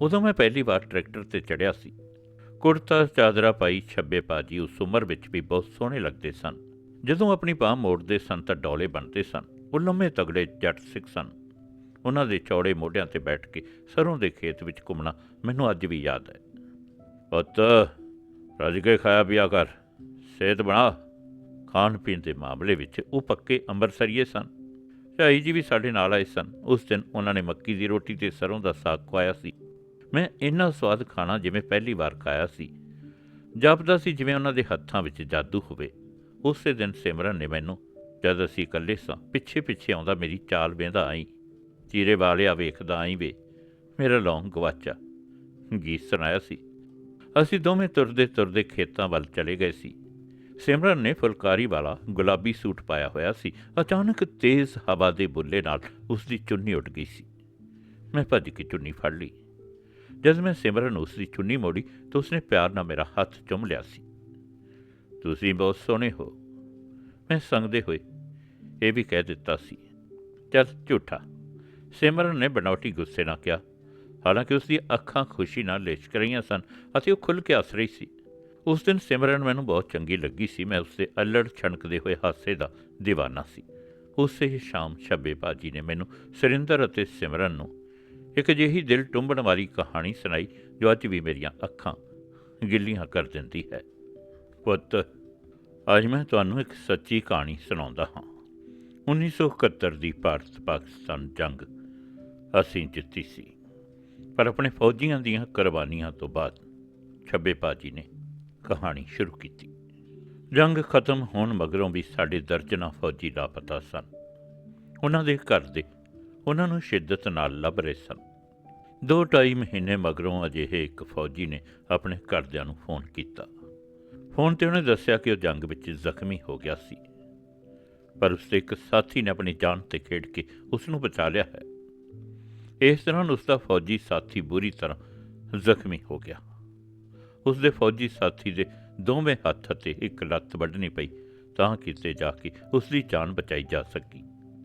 ਉਦੋਂ ਮੈਂ ਪਹਿਲੀ ਵਾਰ ਟਰੈਕਟਰ ਤੇ ਚੜਿਆ ਸੀ। ਕੁੜਤਾ, ਚਾਦਰਾ ਪਾਈ ਛੱਬੇ ਭਾਜੀ ਉਸ ਉਮਰ ਵਿੱਚ ਵੀ ਬਹੁਤ ਸੋਹਣੇ ਲੱਗਦੇ ਸਨ। ਜਦੋਂ ਆਪਣੀ ਬਾਹ ਮੋੜਦੇ ਸਨ ਤਾਂ ਡੌਲੇ ਬਣਦੇ ਸਨ। ਉਹ ਲੰਮੇ ਤਗੜੇ ਜੱਟ ਸਿੱਖ ਸਨ। ਉਹਨਾਂ ਦੇ ਚੌੜੇ ਮੋਢਿਆਂ ਤੇ ਬੈਠ ਕੇ ਸਰੋਂ ਦੇ ਖੇਤ ਵਿੱਚ ਘੁੰਮਣਾ ਮੈਨੂੰ ਅੱਜ ਵੀ ਯਾਦ ਹੈ। ਪੁੱਤ, ਰੱਜ ਕੇ ਖਾਇਆ ਪਿਆ ਕਰ। ਸਿਹਤ ਬਣਾ। ਖਾਣ ਪੀਣ ਦੇ ਮਾਮਲੇ ਵਿੱਚ ਉਹ ਪੱਕੇ ਅੰਮ੍ਰਿਤਸਰੀਏ ਸਨ। ਝਾਈ ਜੀ ਵੀ ਸਾਡੇ ਨਾਲ ਆਏ ਸਨ। ਉਸ ਦਿਨ ਉਹਨਾਂ ਨੇ ਮੱਕੀ ਦੀ ਰੋਟੀ ਤੇ ਸਰੋਂ ਦਾ ਸਾਗ ਖਵਾਇਆ ਸੀ। ਮੈਂ ਇੰਨਾ ਸਵਾਦ ਖਾਣਾ ਜਿਵੇਂ ਪਹਿਲੀ ਵਾਰ ਖਾਇਆ ਸੀ। ਜਾਪਦਾ ਸੀ ਜਿਵੇਂ ਉਹਨਾਂ ਦੇ ਹੱਥਾਂ ਵਿੱਚ ਜਾਦੂ ਹੋਵੇ। ਉਸੇ ਦਿਨ ਸਿਮਰਨ ਨੇ ਮੈਨੂੰ, ਜਦ ਅਸੀਂ ਇਕੱਲੇ ਸਾਂ ਪਿੱਛੇ ਪਿੱਛੇ ਆਉਂਦਾ ਮੇਰੀ ਚਾਲ ਵੇਂਦਾ ਆਈ। ਚੀਰੇ ਵਾਲਿਆ ਵੇਖਦਾ ਆਈ ਵੇ। ਮੇਰਾ ਲੌਂਗ ਗਵਾਚਾ। ਗੀਤ ਸੁਣਾਇਆ ਸੀ। ਅਸੀਂ ਦੋਵੇਂ ਤੁਰਦੇ ਤੁਰਦੇ ਖੇਤਾਂ ਵੱਲ ਚਲੇ ਗਏ ਸੀ। ਸਿਮਰਨ ਨੇ ਫੁਲਕਾਰੀ ਵਾਲਾ ਗੁਲਾਬੀ ਸੂਟ ਪਾਇਆ ਹੋਇਆ ਸੀ। ਅਚਾਨਕ ਤੇਜ਼ ਹਵਾ ਦੇ ਬੁੱਲੇ ਨਾਲ ਉਸ ਦੀ ਚੁੰਨੀ ਉੱਡ ਗਈ ਸੀ। ਮੈਂ ਭੱਜ ਕੇ ਚੁੰਨੀ ਫੜ ਲਈ। ਜਦ ਮੈਂ ਸਿਮਰਨ ਨੂੰ ਉਸ ਦੀ ਚੁੰਨੀ ਮੋੜੀ ਤਾਂ ਉਸਨੇ ਪਿਆਰ ਨਾਲ ਮੇਰਾ ਹੱਥ ਚੁੰਮ ਲਿਆ ਸੀ। ਤੁਸੀਂ ਬਹੁਤ ਸੋਹਣੇ ਹੋ। ਮੈਂ ਸੰਗਦੇ ਹੋਏ ਇਹ ਵੀ ਕਹਿ ਦਿੱਤਾ ਸੀ। ਚੱਲ ਝੂਠਾ। ਸਿਮਰਨ ਨੇ ਬਨੌਟੀ ਗੁੱਸੇ ਨਾਲ ਕਿਹਾ। ਹਾਲਾਂਕਿ ਉਸ ਦੀ ਅੱਖਾਂ ਖੁਸ਼ੀ ਨਾਲ ਲਿਸ਼ਕ ਰਹੀਆਂ ਸਨ ਅਤੇ ਉਹ ਖੁੱਲ੍ਹ ਕੇ ਹੱਸ ਰਹੀ ਸੀ। ਉਸ ਦਿਨ ਸਿਮਰਨ ਮੈਨੂੰ ਬਹੁਤ ਚੰਗੀ ਲੱਗੀ ਸੀ। ਮੈਂ ਉਸਦੇ ਅਲੜ ਛਣਕਦੇ ਹੋਏ ਹਾਸੇ ਦਾ دیਵਾਨਾ ਸੀ। ਉਸੇ ਹੀ ਸ਼ਾਮ ਛੱਬੇ ਭਾਜੀ ਨੇ ਮੈਨੂੰ ਸੁਰਿੰਦਰ ਅਤੇ ਸਿਮਰਨ ਨੂੰ ਇੱਕ ਅਜਿਹੀ ਦਿਲ ਟੁੰਬਣ ਵਾਲੀ ਕਹਾਣੀ ਸੁਣਾਈ, ਜੋ ਅੱਜ ਵੀ ਮੇਰੀਆਂ ਅੱਖਾਂ ਗਿੱਲੀਆਂ ਕਰ ਦਿੰਦੀ ਹੈ। ਪੁੱਤ, ਅੱਜ ਮੈਂ ਤੁਹਾਨੂੰ ਇੱਕ ਸੱਚੀ ਕਹਾਣੀ ਸੁਣਾਉਂਦਾ ਹਾਂ। 1971 ਦੀ ਭਾਰਤ ਪਾਕਿਸਤਾਨ ਜੰਗ ਅਸੀਂ ਜਿੱਤੀ ਸੀ। ਪਰ ਆਪਣੇ ਫੌਜੀਆਂ ਦੀਆਂ ਕੁਰਬਾਨੀਆਂ ਤੋਂ ਬਾਅਦ ਛੱਬੇ ਭਾਜੀ ਨੇ ਕਹਾਣੀ ਸ਼ੁਰੂ ਕੀਤੀ। ਜੰਗ ਖਤਮ ਹੋਣ ਮਗਰੋਂ ਵੀ ਸਾਡੇ ਦਰਜਨਾਂ ਫੌਜੀ ਲਾਪਤਾ ਸਨ। ਉਹਨਾਂ ਦੇ ਘਰ ਦੇ ਉਹਨਾਂ ਨੂੰ ਸ਼ਿੱਦਤ ਨਾਲ ਲੱਭ ਰਹੇ ਸਨ। ਦੋ ਢਾਈ ਮਹੀਨੇ ਮਗਰੋਂ ਅਜਿਹੇ ਇੱਕ ਫੌਜੀ ਨੇ ਆਪਣੇ ਘਰਦਿਆਂ ਨੂੰ ਫੋਨ ਕੀਤਾ। ਫੋਨ ਤੇ ਉਹਨੇ ਦੱਸਿਆ ਕਿ ਉਹ ਜੰਗ ਵਿੱਚ ਜ਼ਖਮੀ ਹੋ ਗਿਆ ਸੀ। ਪਰ ਉਸਦੇ ਇੱਕ ਸਾਥੀ ਨੇ ਆਪਣੀ ਜਾਨ ਤੇ ਖੇਡ ਕੇ ਉਸ ਨੂੰ ਬਚਾ ਲਿਆ ਹੈ। ਇਸ ਤਰ੍ਹਾਂ ਉਸ ਦਾ ਫੌਜੀ ਸਾਥੀ ਬੁਰੀ ਤਰ੍ਹਾਂ ਜ਼ਖਮੀ ਹੋ ਗਿਆ। ਉਸ ਦੇ ਫੌਜੀ ਸਾਥੀ ਦੇ ਦੋਵੇਂ ਹੱਥ ਅਤੇ ਇੱਕ ਲੱਤ ਵੱਢਣੀ ਪਈ ਤਾਂ ਕਿਤੇ ਜਾ ਕੇ ਉਸ ਦੀ ਜਾਨ ਬਚਾਈ ਜਾ ਸਕੀ।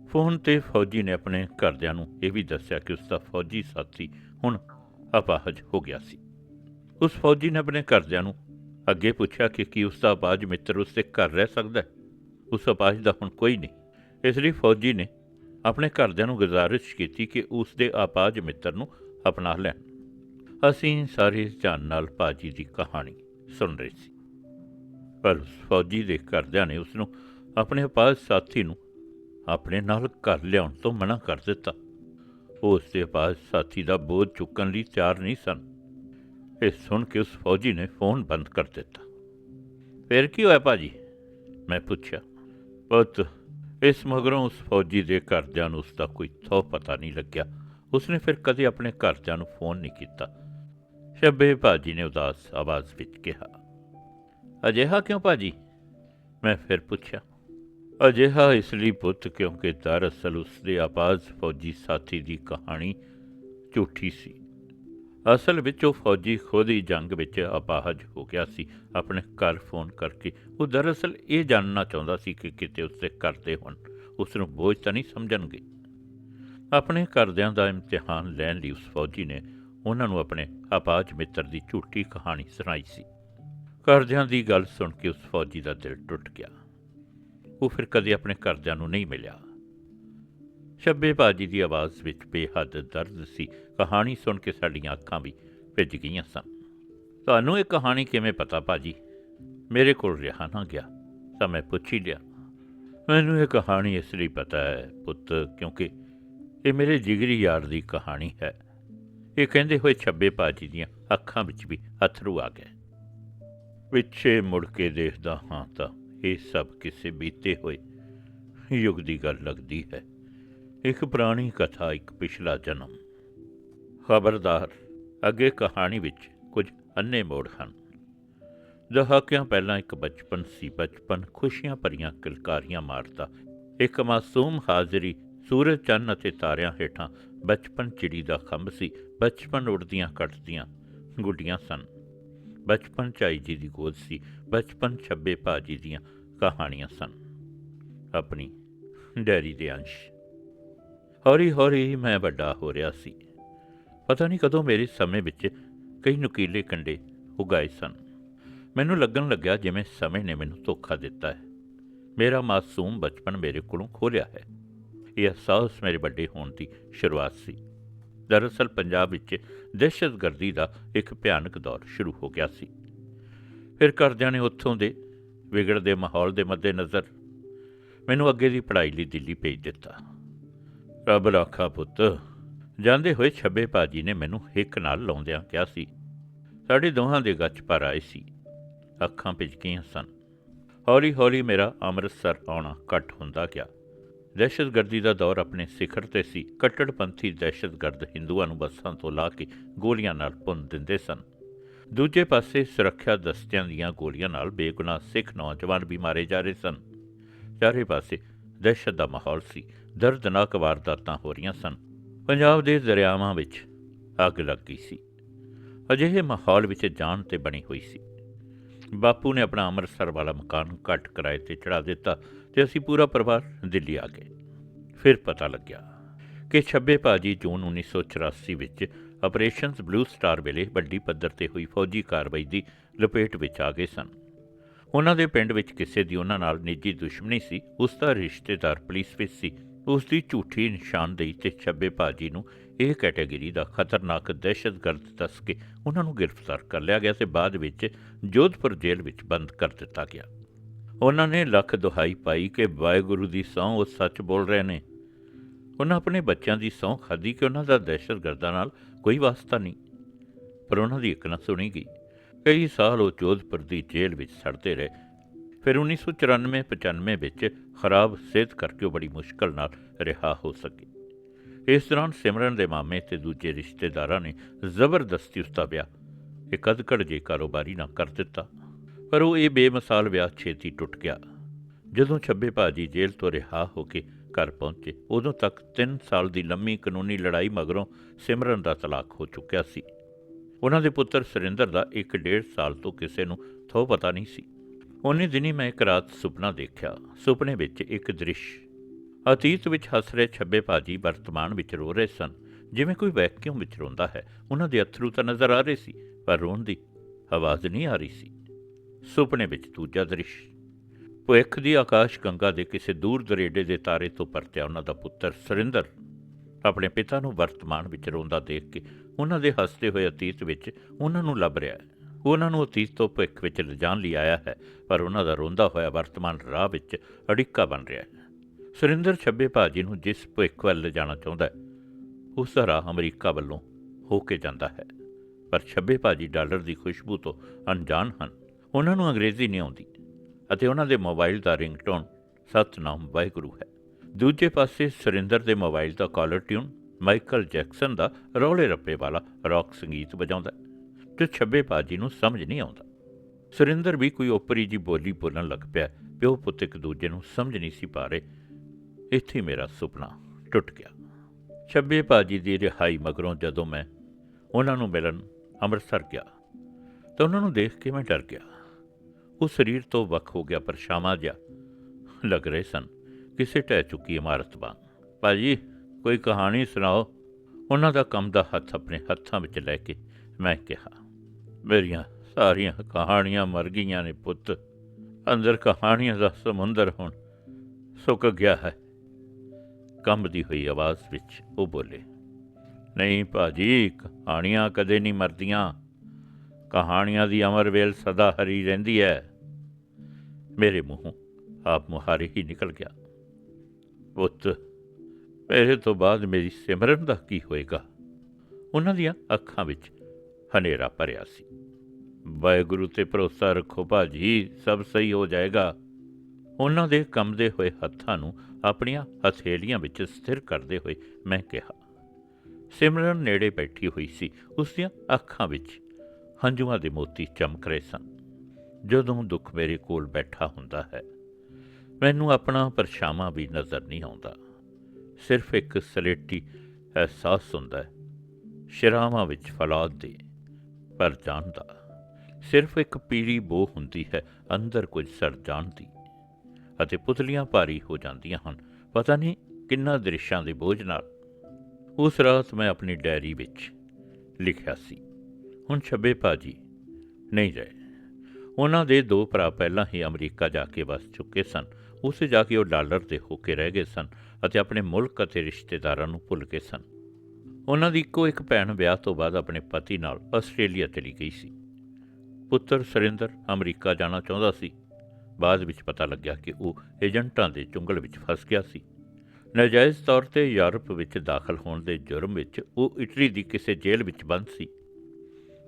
ਫੋਨ ਤੇ ਫੌਜੀ ਨੇ ਆਪਣੇ ਘਰਦਿਆਂ ਨੂੰ ਇਹ ਵੀ ਦੱਸਿਆ ਕਿ ਉਸ ਦਾ ਫੌਜੀ ਸਾਥੀ ਹੁਣ ਅਪਾਹਜ ਹੋ ਗਿਆ ਸੀ। ਉਸ ਫੌਜੀ ਨੇ ਆਪਣੇ ਘਰਦਿਆਂ ਨੂੰ ਅੱਗੇ ਪੁੱਛਿਆ ਕਿ ਕੀ ਉਸ ਦਾ ਅਪਾਹਜ ਮਿੱਤਰ ਉਸ ਦੇ ਘਰ ਰਹਿ ਸਕਦਾ ਹੈ? ਉਸ ਅਪਾਹਜ ਦਾ ਹੁਣ ਕੋਈ ਨਹੀਂ। ਇਸ ਲਈ ਫੌਜੀ ਨੇ ਆਪਣੇ ਘਰਦਿਆਂ ਨੂੰ ਗੁਜ਼ਾਰਿਸ਼ ਕੀਤੀ ਕਿ ਉਸ ਦੇ ਅਪਾਹਜ ਮਿੱਤਰ ਨੂੰ ਅਪਣਾ ਲੈਣ। ਅਸੀਂ ਸਾਰੇ ਧਿਆਨ ਨਾਲ ਭਾਜੀ ਦੀ ਕਹਾਣੀ ਸੁਣ ਰਹੇ ਸੀ। ਪਰ ਉਸ ਫੌਜੀ ਦੇ ਘਰਦਿਆਂ ਨੇ ਉਸ ਨੂੰ ਆਪਣੇ ਅਪਾਹਜ ਸਾਥੀ ਨੂੰ ਆਪਣੇ ਨਾਲ ਘਰ ਲਿਆਉਣ ਤੋਂ ਮਨਾ ਕਰ ਦਿੱਤਾ। ਉਹ ਉਸ ਦੇ ਅਪਾਹਜ ਸਾਥੀ ਦਾ ਬੋਝ ਚੁੱਕਣ ਲਈ ਤਿਆਰ ਨਹੀਂ ਸਨ। ਇਹ ਸੁਣ ਕੇ ਉਸ ਫੌਜੀ ਨੇ ਫੋਨ ਬੰਦ ਕਰ ਦਿੱਤਾ। ਫਿਰ ਕੀ ਹੋਇਆ ਭਾਜੀ ਮੈਂ ਪੁੱਛਿਆ। ਪੁੱਤ, ਇਸ ਮਗਰੋਂ ਉਸ ਫੌਜੀ ਦੇ ਘਰਦਿਆਂ ਨੂੰ ਉਸ ਦਾ ਕੋਈ ਥੋ ਪਤਾ ਨਹੀਂ ਲੱਗਿਆ। ਉਸਨੇ ਫਿਰ ਕਦੇ ਆਪਣੇ ਘਰਦਿਆਂ ਨੂੰ ਫੋਨ ਨਹੀਂ ਕੀਤਾ। ਸ਼ੱਬੇ ਭਾਜੀ ਨੇ ਉਦਾਸ ਆਵਾਜ਼ ਵਿੱਚ ਕਿਹਾ, ਅਜਿਹਾ ਕਿਉਂ ਭਾਜੀ? ਮੈਂ ਫਿਰ ਪੁੱਛਿਆ, ਅਜਿਹਾ ਇਸ ਲਈ ਪੁੱਤ ਕਿਉਂਕਿ ਦਰਅਸਲ ਉਸ ਦੇ ਆਬਾਜ਼ ਫੌਜੀ ਸਾਥੀ ਦੀ ਕਹਾਣੀ ਝੂਠੀ ਸੀ। ਅਸਲ ਵਿੱਚ ਉਹ ਫੌਜੀ ਖੁਦ ਹੀ ਜੰਗ ਵਿੱਚ ਅਪਾਹਜ ਹੋ ਗਿਆ ਸੀ। ਆਪਣੇ ਘਰ ਫੋਨ ਕਰਕੇ ਉਹ ਦਰਅਸਲ ਇਹ ਜਾਣਨਾ ਚਾਹੁੰਦਾ ਸੀ ਕਿ ਕਿਤੇ ਉਸਦੇ ਘਰ ਦੇ ਹੁਣ ਉਸ ਨੂੰ ਬੋਝ ਤਾਂ ਨਹੀਂ ਸਮਝਣਗੇ। ਆਪਣੇ ਘਰਦਿਆਂ ਦਾ ਇਮਤਿਹਾਨ ਲੈਣ ਲਈ ਉਸ ਫੌਜੀ ਨੇ ਉਹਨਾਂ ਨੂੰ ਆਪਣੇ ਅਪਾਹਜ ਮਿੱਤਰ ਦੀ ਝੂਠੀ ਕਹਾਣੀ ਸੁਣਾਈ ਸੀ। ਕਰਜ਼ਿਆਂ ਦੀ ਗੱਲ ਸੁਣ ਕੇ ਉਸ ਫੌਜੀ ਦਾ ਦਿਲ ਟੁੱਟ ਗਿਆ। ਉਹ ਫਿਰ ਕਦੇ ਆਪਣੇ ਕਰਜ਼ਿਆਂ ਨੂੰ ਨਹੀਂ ਮਿਲਿਆ। ਸ਼ੱਬੇ ਬਾਜੀ ਦੀ ਆਵਾਜ਼ ਵਿੱਚ ਬੇਹੱਦ ਦਰਦ ਸੀ। ਕਹਾਣੀ ਸੁਣ ਕੇ ਸਾਡੀਆਂ ਅੱਖਾਂ ਵੀ ਭਿੱਜ ਗਈਆਂ ਸਨ। ਤੁਹਾਨੂੰ ਇਹ ਕਹਾਣੀ ਕਿਵੇਂ ਪਤਾ ਬਾਜੀ? ਮੇਰੇ ਕੋਲ ਰਿਹਾ ਨਾ ਗਿਆ, ਤਾਂ ਮੈਂ ਪੁੱਛ ਹੀ ਲਿਆ। ਮੈਨੂੰ ਇਹ ਕਹਾਣੀ ਇਸ ਲਈ ਪਤਾ ਹੈ ਪੁੱਤ, ਕਿਉਂਕਿ ਇਹ ਮੇਰੇ ਜਿਗਰੀ ਯਾਰ ਦੀ ਕਹਾਣੀ ਹੈ। ਇਹ ਕਹਿੰਦੇ ਹੋਏ ਛੱਬੇ ਬਾਜੀ ਦੀਆਂ ਅੱਖਾਂ ਵਿੱਚ ਵੀ ਅਥਰੂ ਆ ਗਏ। ਪਿੱਛੇ ਮੁੜ ਕੇ ਦੇਖਦਾ ਹਾਂ ਤਾਂ ਇਹ ਸਭ ਕਿਸੇ ਬੀਤੇ ਹੋਏ ਯੁੱਗ ਦੀ ਗੱਲ ਲੱਗਦੀ ਹੈ। ਇੱਕ ਪੁਰਾਣੀ ਕਥਾ, ਇੱਕ ਪਿਛਲਾ ਜਨਮ। ਖਬਰਦਾਰ, ਅੱਗੇ ਕਹਾਣੀ ਵਿੱਚ ਕੁਝ ਅੰਨੇ ਮੋੜ ਹਨ। ਦਹਾਕਿਆਂ ਪਹਿਲਾਂ ਇੱਕ ਬਚਪਨ ਸੀ, ਬਚਪਨ ਖੁਸ਼ੀਆਂ ਭਰੀਆਂ ਕਿਲਕਾਰੀਆਂ ਮਾਰਦਾ। ਇੱਕ ਮਾਸੂਮ ਹਾਜ਼ਰੀ ਸੂਰਜ ਚੰਨ ਅਤੇ ਤਾਰਿਆਂ ਹੇਠਾਂ ਬਚਪਨ ਚਿੜੀ ਦਾ ਖੰਭ ਸੀ। ਬਚਪਨ ਉੜਦੀਆਂ ਕੱਟਦੀਆਂ ਗੁੱਡੀਆਂ ਸਨ। ਬਚਪਨ ਚਾਈ ਜੀ ਦੀ ਗੋਦ ਸੀ। ਬਚਪਨ ਛੱਬੇ ਭਾਜੀ ਦੀਆਂ ਕਹਾਣੀਆਂ ਸਨ। ਆਪਣੀ ਡੈਰੀ ਦੇ ਅੰਸ਼। ਹੌਲੀ ਹੌਲੀ ਮੈਂ ਵੱਡਾ ਹੋ ਰਿਹਾ ਸੀ। ਪਤਾ ਨਹੀਂ ਕਦੋਂ ਮੇਰੇ ਸਮੇਂ ਵਿੱਚ ਕਈ ਨੁਕੀਲੇ ਕੰਡੇ ਉਗਾਏ ਸਨ। ਮੈਨੂੰ ਲੱਗਣ ਲੱਗਿਆ ਜਿਵੇਂ ਸਮੇਂ ਨੇ ਮੈਨੂੰ ਧੋਖਾ ਦਿੱਤਾ ਹੈ। ਮੇਰਾ ਮਾਸੂਮ ਬਚਪਨ ਮੇਰੇ ਕੋਲੋਂ ਖੋਲਿਆ ਹੈ। ਇਹ ਅਹਿਸਾਸ ਮੇਰੇ ਵੱਡੇ ਹੋਣ ਦੀ ਸ਼ੁਰੂਆਤ ਸੀ। ਦਰਅਸਲ ਪੰਜਾਬ ਵਿੱਚ ਦਹਿਸ਼ਤਗਰਦੀ ਦਾ ਇੱਕ ਭਿਆਨਕ ਦੌਰ ਸ਼ੁਰੂ ਹੋ ਗਿਆ ਸੀ। ਫਿਰ ਘਰਦਿਆਂ ਨੇ ਉੱਥੋਂ ਦੇ ਵਿਗੜਦੇ ਮਾਹੌਲ ਦੇ ਮੱਦੇਨਜ਼ਰ ਮੈਨੂੰ ਅੱਗੇ ਦੀ ਪੜ੍ਹਾਈ ਲਈ ਦਿੱਲੀ ਭੇਜ ਦਿੱਤਾ। ਰੱਬ ਰਾਖਾ ਪੁੱਤ, ਜਾਂਦੇ ਹੋਏ ਛੱਬੇ ਭਾਜੀ ਨੇ ਮੈਨੂੰ ਹਿੱਕ ਨਾਲ ਲਾਉਂਦਿਆਂ ਕਿਹਾ ਸੀ, ਸਾਡੇ ਦੋਹਾਂ ਦੇ ਗੱਚ ਪਰ ਆਏ ਸੀ। ਅੱਖਾਂ ਭਿਜਕੀਆਂ ਸਨ। ਹੌਲੀ ਹੌਲੀ ਮੇਰਾ ਅੰਮ੍ਰਿਤਸਰ ਆਉਣਾ ਘੱਟ ਹੁੰਦਾ ਗਿਆ। ਦਹਿਸ਼ਤਗਰਦੀ ਦਾ ਦੌਰ ਆਪਣੇ ਸਿਖਰ ਤੇ ਸੀ। ਕੱਟੜਪੰਥੀ ਦਹਿਸ਼ਤਗਰਦ ਹਿੰਦੂਆਂ ਨੂੰ ਬੱਸਾਂ ਤੋਂ ਲਾ ਕੇ ਗੋਲੀਆਂ ਨਾਲ ਭੁੰਨ ਦਿੰਦੇ ਸਨ। ਦੂਜੇ ਪਾਸੇ ਸੁਰੱਖਿਆ ਦਸਤਿਆਂ ਦੀਆਂ ਗੋਲੀਆਂ ਨਾਲ ਬੇਗੁਨਾਹ ਸਿੱਖ ਨੌਜਵਾਨ ਵੀ ਮਾਰੇ ਜਾ ਰਹੇ ਸਨ। ਚਾਰੇ ਪਾਸੇ ਦਹਿਸ਼ਤ ਦਾ ਮਾਹੌਲ ਸੀ। ਦਰਦਨਾਕ ਵਾਰਦਾਤਾਂ ਹੋ ਰਹੀਆਂ ਸਨ। ਪੰਜਾਬ ਦੇ ਦਰਿਆਵਾਂ ਵਿੱਚ ਅੱਗ ਲੱਗ ਗਈ ਸੀ। ਅਜਿਹੇ ਮਾਹੌਲ ਵਿੱਚ ਜਾਨ ਤੇ ਬਣੀ ਹੋਈ ਸੀ। ਬਾਪੂ ਨੇ ਆਪਣਾ ਅੰਮ੍ਰਿਤਸਰ ਵਾਲਾ ਮਕਾਨ ਘੱਟ ਕਿਰਾਏ ਤੇ ਚੜਾ ਦਿੱਤਾ। ਤੇ ਅਸੀਂ ਪੂਰਾ ਪਰਿਵਾਰ ਦਿੱਲੀ ਆ ਗਏ। ਫਿਰ ਪਤਾ ਲੱਗਿਆ ਕਿ ਛੱਬੇ ਭਾਜੀ ਜੂਨ 1984 ਵਿੱਚ ਆਪਰੇਸ਼ਨਸ ਬਲੂ ਸਟਾਰ ਵੇਲੇ ਵੱਡੀ ਪੱਧਰ ਤੇ ਹੋਈ ਫੌਜੀ ਕਾਰਵਾਈ ਦੀ ਲਪੇਟ ਵਿੱਚ ਆ ਗਏ ਸਨ। ਉਹਨਾਂ ਦੇ ਪਿੰਡ ਵਿੱਚ ਕਿਸੇ ਦੀ ਉਹਨਾਂ ਨਾਲ ਨਿੱਜੀ ਦੁਸ਼ਮਣੀ ਸੀ, ਉਸ ਦਾ ਰਿਸ਼ਤੇਦਾਰ ਪੁਲਿਸ ਵਿੱਚ ਸੀ। ਉਸ ਦੀ ਝੂਠੀ ਨਿਸ਼ਾਨਦੇਹੀ ਤੇ ਛੱਬੇ ਭਾਜੀ ਨੂੰ ਇਹ ਕੈਟਾਗਰੀ ਦਾ ਖਤਰਨਾਕ ਦਹਿਸ਼ਤਗਰਦ ਦੱਸ ਕੇ ਉਹਨਾਂ ਨੂੰ ਗ੍ਰਿਫਤਾਰ ਕਰ ਲਿਆ ਗਿਆ ਤੇ ਬਾਅਦ ਵਿੱਚ ਜੋਧਪੁਰ ਜੇਲ੍ਹ ਵਿੱਚ ਬੰਦ ਕਰ ਦਿੱਤਾ ਗਿਆ। ਉਹਨਾਂ ਨੇ ਲੱਖ ਦੁਹਾਈ ਪਾਈ ਕਿ ਵਾਹਿਗੁਰੂ ਦੀ ਸਹੁੰ ਉਹ ਸੱਚ ਬੋਲ ਰਹੇ ਨੇ। ਉਹਨਾਂ ਆਪਣੇ ਬੱਚਿਆਂ ਦੀ ਸਹੁੰ ਖਾਧੀ ਕਿ ਉਹਨਾਂ ਦਾ ਦਹਿਸ਼ਤਗਰਦਾਂ ਨਾਲ ਕੋਈ ਵਾਸਤਾ ਨਹੀਂ। ਪਰ ਉਹਨਾਂ ਦੀ ਇੱਕ ਨਾ ਸੁਣੀ ਗਈ। ਕਈ ਸਾਲ ਉਹ ਜੋਧਪੁਰ ਦੀ ਜੇਲ੍ਹ ਵਿੱਚ ਸੜਦੇ ਰਹੇ। ਫਿਰ 1994-95 ਵਿੱਚ ਖਰਾਬ ਸਿਹਤ ਕਰਕੇ ਉਹ ਬੜੀ ਮੁਸ਼ਕਲ ਨਾਲ ਰਿਹਾ ਹੋ ਸਕੇ। ਇਸ ਦੌਰਾਨ ਸਿਮਰਨ ਦੇ ਮਾਮੇ ਤੇ ਦੂਜੇ ਰਿਸ਼ਤੇਦਾਰਾਂ ਨੇ ਜ਼ਬਰਦਸਤੀ ਉਸ ਦਾ ਵਿਆਹ ਇੱਕ ਅਧਕੜ ਜੇ ਕਾਰੋਬਾਰੀ ਨਾਲ ਕਰ ਦਿੱਤਾ। ਪਰ ਉਹ ਇਹ ਬੇਮਿਸਾਲ ਵਿਆਹ ਛੇਤੀ ਟੁੱਟ ਗਿਆ। ਜਦੋਂ ਛੱਬੇ ਭਾਜੀ ਜੇਲ੍ਹ ਤੋਂ ਰਿਹਾ ਹੋ ਕੇ ਘਰ ਪਹੁੰਚੇ, ਉਦੋਂ ਤੱਕ 3 ਸਾਲ ਦੀ ਲੰਮੀ ਕਾਨੂੰਨੀ ਲੜਾਈ ਮਗਰੋਂ ਸਿਮਰਨ ਦਾ ਤਲਾਕ ਹੋ ਚੁੱਕਿਆ ਸੀ। ਉਹਨਾਂ ਦੇ ਪੁੱਤਰ ਸੁਰਿੰਦਰ ਦਾ ਇੱਕ ਡੇਢ ਸਾਲ ਤੋਂ ਕਿਸੇ ਨੂੰ ਥੋ ਪਤਾ ਨਹੀਂ ਸੀ। ਉਹਨੇ ਦਿਨੀ ਮੈਂ ਇੱਕ ਰਾਤ ਸੁਪਨਾ ਦੇਖਿਆ। ਸੁਪਨੇ ਵਿੱਚ ਇੱਕ ਦ੍ਰਿਸ਼। ਅਤੀਤ ਵਿੱਚ ਹੱਸ ਰਹੇ ਛੱਬੇ ਭਾਜੀ ਵਰਤਮਾਨ ਵਿੱਚ ਰੋ ਰਹੇ ਸਨ। ਜਿਵੇਂ ਕੋਈ ਵੈਕਿਊਮ ਵਿੱਚ ਰੋਂਦਾ ਹੈ, ਉਹਨਾਂ ਦੇ ਅਥਰੂ ਤਾਂ ਨਜ਼ਰ ਆ ਰਹੇ ਸੀ, ਪਰ ਰੋਣ ਦੀ ਆਵਾਜ਼ ਨਹੀਂ ਆ ਰਹੀ ਸੀ। ਸੁਪਨੇ ਵਿੱਚ ਦੂਜਾ ਦ੍ਰਿਸ਼। ਭਵਿੱਖ ਦੀ ਆਕਾਸ਼ ਗੰਗਾ ਦੇ ਕਿਸੇ ਦੂਰ ਦਰੇਡੇ ਦੇ ਤਾਰੇ ਤੋਂ ਪਰਤਿਆ ਉਹਨਾਂ ਦਾ ਪੁੱਤਰ ਸੁਰਿੰਦਰ ਆਪਣੇ ਪਿਤਾ ਨੂੰ ਵਰਤਮਾਨ ਵਿੱਚ ਰੋਂਦਾ ਦੇਖ ਕੇ ਉਹਨਾਂ ਦੇ ਹੱਸਦੇ ਹੋਏ ਅਤੀਤ ਵਿੱਚ ਉਹਨਾਂ ਨੂੰ ਲੱਭ ਰਿਹਾ ਹੈ। ਉਹਨਾਂ ਨੂੰ ਅਤੀਤ ਤੋਂ ਭਵਿੱਖ ਵਿੱਚ ਲਿਜਾਣ ਲਈ ਆਇਆ ਹੈ, ਪਰ ਉਹਨਾਂ ਦਾ ਰੋਂਦਾ ਹੋਇਆ ਵਰਤਮਾਨ ਰਾਹ ਵਿੱਚ ਅੜਿੱਕਾ ਬਣ ਰਿਹਾ ਹੈ। ਸੁਰਿੰਦਰ ਛੱਬੇ ਭਾਜੀ ਨੂੰ ਜਿਸ ਭਵਿੱਖ ਵੱਲ ਲਿਜਾਣਾ ਚਾਹੁੰਦਾ ਹੈ, ਉਸ ਦਾ ਰਾਹ ਅਮਰੀਕਾ ਵੱਲੋਂ ਹੋ ਕੇ ਜਾਂਦਾ ਹੈ। ਪਰ ਛੱਬੇ ਭਾਜੀ ਡਾਲਰ ਦੀ ਖੁਸ਼ਬੂ ਤੋਂ ਅਣਜਾਣ ਹਨ। ਉਹਨਾਂ ਨੂੰ ਅੰਗਰੇਜ਼ੀ ਨਹੀਂ ਆਉਂਦੀ ਅਤੇ ਉਹਨਾਂ ਦੇ ਮੋਬਾਈਲ ਦਾ ਰਿੰਗਟੋਨ ਸਤਨਾਮ ਵਾਹਿਗੁਰੂ ਹੈ। ਦੂਜੇ ਪਾਸੇ ਸੁਰਿੰਦਰ ਦੇ ਮੋਬਾਈਲ ਦਾ ਕਾਲਰ ਟਿਊਨ ਮਾਈਕਲ ਜੈਕਸਨ ਦਾ ਰੌਲੇ ਰੱਪੇ ਵਾਲਾ ਰੌਕ ਸੰਗੀਤ ਵਜਾਉਂਦਾ ਹੈ, ਜੋ ਛੱਬੇ ਭਾਜੀ ਨੂੰ ਸਮਝ ਨਹੀਂ ਆਉਂਦਾ। ਸੁਰਿੰਦਰ ਵੀ ਕੋਈ ਓਪਰੀ ਜੀ ਬੋਲੀ ਬੋਲਣ ਲੱਗ ਪਿਆ ਪਿਓ ਪੁੱਤ ਇੱਕ ਦੂਜੇ ਨੂੰ ਸਮਝ ਨਹੀਂ ਸੀ ਪਾ ਰਹੇ। ਇੱਥੇ ਮੇਰਾ ਸੁਪਨਾ ਟੁੱਟ ਗਿਆ। ਛੱਬੇ ਭਾਜੀ ਦੀ ਰਿਹਾਈ ਮਗਰੋਂ ਜਦੋਂ ਮੈਂ ਉਹਨਾਂ ਨੂੰ ਮਿਲਣ ਅੰਮ੍ਰਿਤਸਰ ਗਿਆ ਤਾਂ ਉਹਨਾਂ ਨੂੰ ਦੇਖ ਕੇ ਮੈਂ ਡਰ ਗਿਆ। ਉਹ ਸਰੀਰ ਤੋਂ ਵੱਖ ਹੋ ਗਿਆ ਪਰਛਾਵਾਂ ਜਿਹਾ ਲੱਗ ਰਹੇ ਸਨ। ਕਿਸੇ ਢਹਿ ਚੁੱਕੀ ਇਮਾਰਤ ਵਾਂਗ। ਭਾਜੀ, ਕੋਈ ਕਹਾਣੀ ਸੁਣਾਓ? ਉਹਨਾਂ ਦਾ ਕੰਮ ਦਾ ਹੱਥ ਆਪਣੇ ਹੱਥਾਂ ਵਿੱਚ ਲੈ ਕੇ ਮੈਂ ਕਿਹਾ, ਮੇਰੀਆਂ ਸਾਰੀਆਂ ਕਹਾਣੀਆਂ ਮਰ ਗਈਆਂ ਨੇ ਪੁੱਤ। ਅੰਦਰ ਕਹਾਣੀਆਂ ਦਾ ਸਮੁੰਦਰ ਹੁਣ ਸੁੱਕ ਗਿਆ ਹੈ। ਕੰਬਦੀ ਹੋਈ ਆਵਾਜ਼ ਵਿੱਚ ਉਹ ਬੋਲੇ, ਨਹੀਂ ਭਾਜੀ, ਕਹਾਣੀਆਂ ਕਦੇ ਨਹੀਂ ਮਰਦੀਆਂ। ਕਹਾਣੀਆਂ ਦੀ ਅਮਰ ਵੇਲ ਸਦਾ ਹਰੀ ਰਹਿੰਦੀ ਹੈ। ਮੇਰੇ ਮੂੰਹੋਂ ਆਪ ਮੁਹਾਰੇ ਹੀ ਨਿਕਲ ਗਿਆ। ਪੁੱਤ, ਮੇਰੇ ਤੋਂ ਬਾਅਦ ਮੇਰੀ ਸਿਮਰਨ ਦਾ ਕੀ ਹੋਏਗਾ? ਉਹਨਾਂ ਦੀਆਂ ਅੱਖਾਂ ਵਿੱਚ ਹਨੇਰਾ ਭਰਿਆ ਸੀ। ਵਾਹਿਗੁਰੂ ਤੇ ਭਰੋਸਾ ਰੱਖੋ ਭਾਜੀ, ਸਭ ਸਹੀ ਹੋ ਜਾਏਗਾ। ਉਹਨਾਂ ਦੇ ਕੰਮਦੇ ਹੋਏ ਹੱਥਾਂ ਨੂੰ ਆਪਣੀਆਂ ਹਥੇਲੀਆਂ ਵਿੱਚ ਸਥਿਰ ਕਰਦੇ ਹੋਏ ਮੈਂ ਕਿਹਾ, ਸਿਮਰਨ ਨੇੜੇ ਬੈਠੀ ਹੋਈ ਸੀ, ਉਸ ਦੀਆਂ ਅੱਖਾਂ ਵਿੱਚ ਹੰਝੂਆਂ ਦੇ ਮੋਤੀ ਚਮਕ ਰਹੇ ਸਨ। ਜਦੋਂ ਦੁੱਖ ਮੇਰੇ ਕੋਲ ਬੈਠਾ ਹੁੰਦਾ ਹੈ, ਮੈਨੂੰ ਆਪਣਾ ਪਰਛਾਵਾਂ ਵੀ ਨਜ਼ਰ ਨਹੀਂ ਆਉਂਦਾ। ਸਿਰਫ ਇੱਕ ਸਲੇਟੀ ਅਹਿਸਾਸ ਹੁੰਦਾ ਹੈ, ਸ਼ਰਾਵਾਂ ਵਿੱਚ ਫਲਾਦ ਦੇ ਪਰ ਜਾਣਦਾ ਸਿਰਫ ਇੱਕ ਪੀਲੀ ਬੋ ਹੁੰਦੀ ਹੈ ਅੰਦਰ ਕੁਝ ਸੜ ਜਾਣ ਦੀ ਅਤੇ ਪੁਤਲੀਆਂ ਭਾਰੀ ਹੋ ਜਾਂਦੀਆਂ ਹਨ। ਪਤਾ ਨਹੀਂ ਕਿੰਨਾ ਦ੍ਰਿਸ਼ਾਂ ਦੇ ਬੋਝ ਨਾਲ ਉਸ ਰਾਤ ਮੈਂ ਆਪਣੀ ਡਾਇਰੀ ਵਿੱਚ ਲਿਖਿਆ ਸੀ। ਹੁਣ ਛੱਬੇ ਭਾਜੀ, ਨਹੀਂ ਰਹੇ ਉਹਨਾਂ ਦੇ ਦੋ ਭਰਾ ਪਹਿਲਾਂ ਹੀ ਅਮਰੀਕਾ ਜਾ ਕੇ ਵਸ ਚੁੱਕੇ ਸਨ। ਉਸੇ ਜਾ ਕੇ ਉਹ ਡਾਲਰ ਤੇ ਹੋ ਕੇ ਰਹਿ ਗਏ ਸਨ ਅਤੇ ਆਪਣੇ ਮੁਲਕ ਅਤੇ ਰਿਸ਼ਤੇਦਾਰਾਂ ਨੂੰ ਭੁੱਲ ਗਏ ਸਨ। ਉਹਨਾਂ ਦੀ ਇੱਕੋ ਇੱਕ ਭੈਣ ਵਿਆਹ ਤੋਂ ਬਾਅਦ ਆਪਣੇ ਪਤੀ ਨਾਲ ਆਸਟ੍ਰੇਲੀਆ ਚਲੀ ਗਈ ਸੀ। ਪੁੱਤਰ ਸੁਰਿੰਦਰ ਅਮਰੀਕਾ ਜਾਣਾ ਚਾਹੁੰਦਾ ਸੀ। ਬਾਅਦ ਵਿੱਚ ਪਤਾ ਲੱਗਿਆ ਕਿ ਉਹ ਏਜੰਟਾਂ ਦੇ ਚੁੰਗਲ ਵਿੱਚ ਫਸ ਗਿਆ ਸੀ। ਨਾਜਾਇਜ਼ ਤੌਰ ਤੇ ਯੂਰਪ ਵਿੱਚ ਦਾਖਲ ਹੋਣ ਦੇ ਜੁਰਮ ਵਿੱਚ ਉਹ ਇਟਲੀ ਦੀ ਕਿਸੇ ਜੇਲ੍ਹ ਵਿੱਚ ਬੰਦ ਸੀ।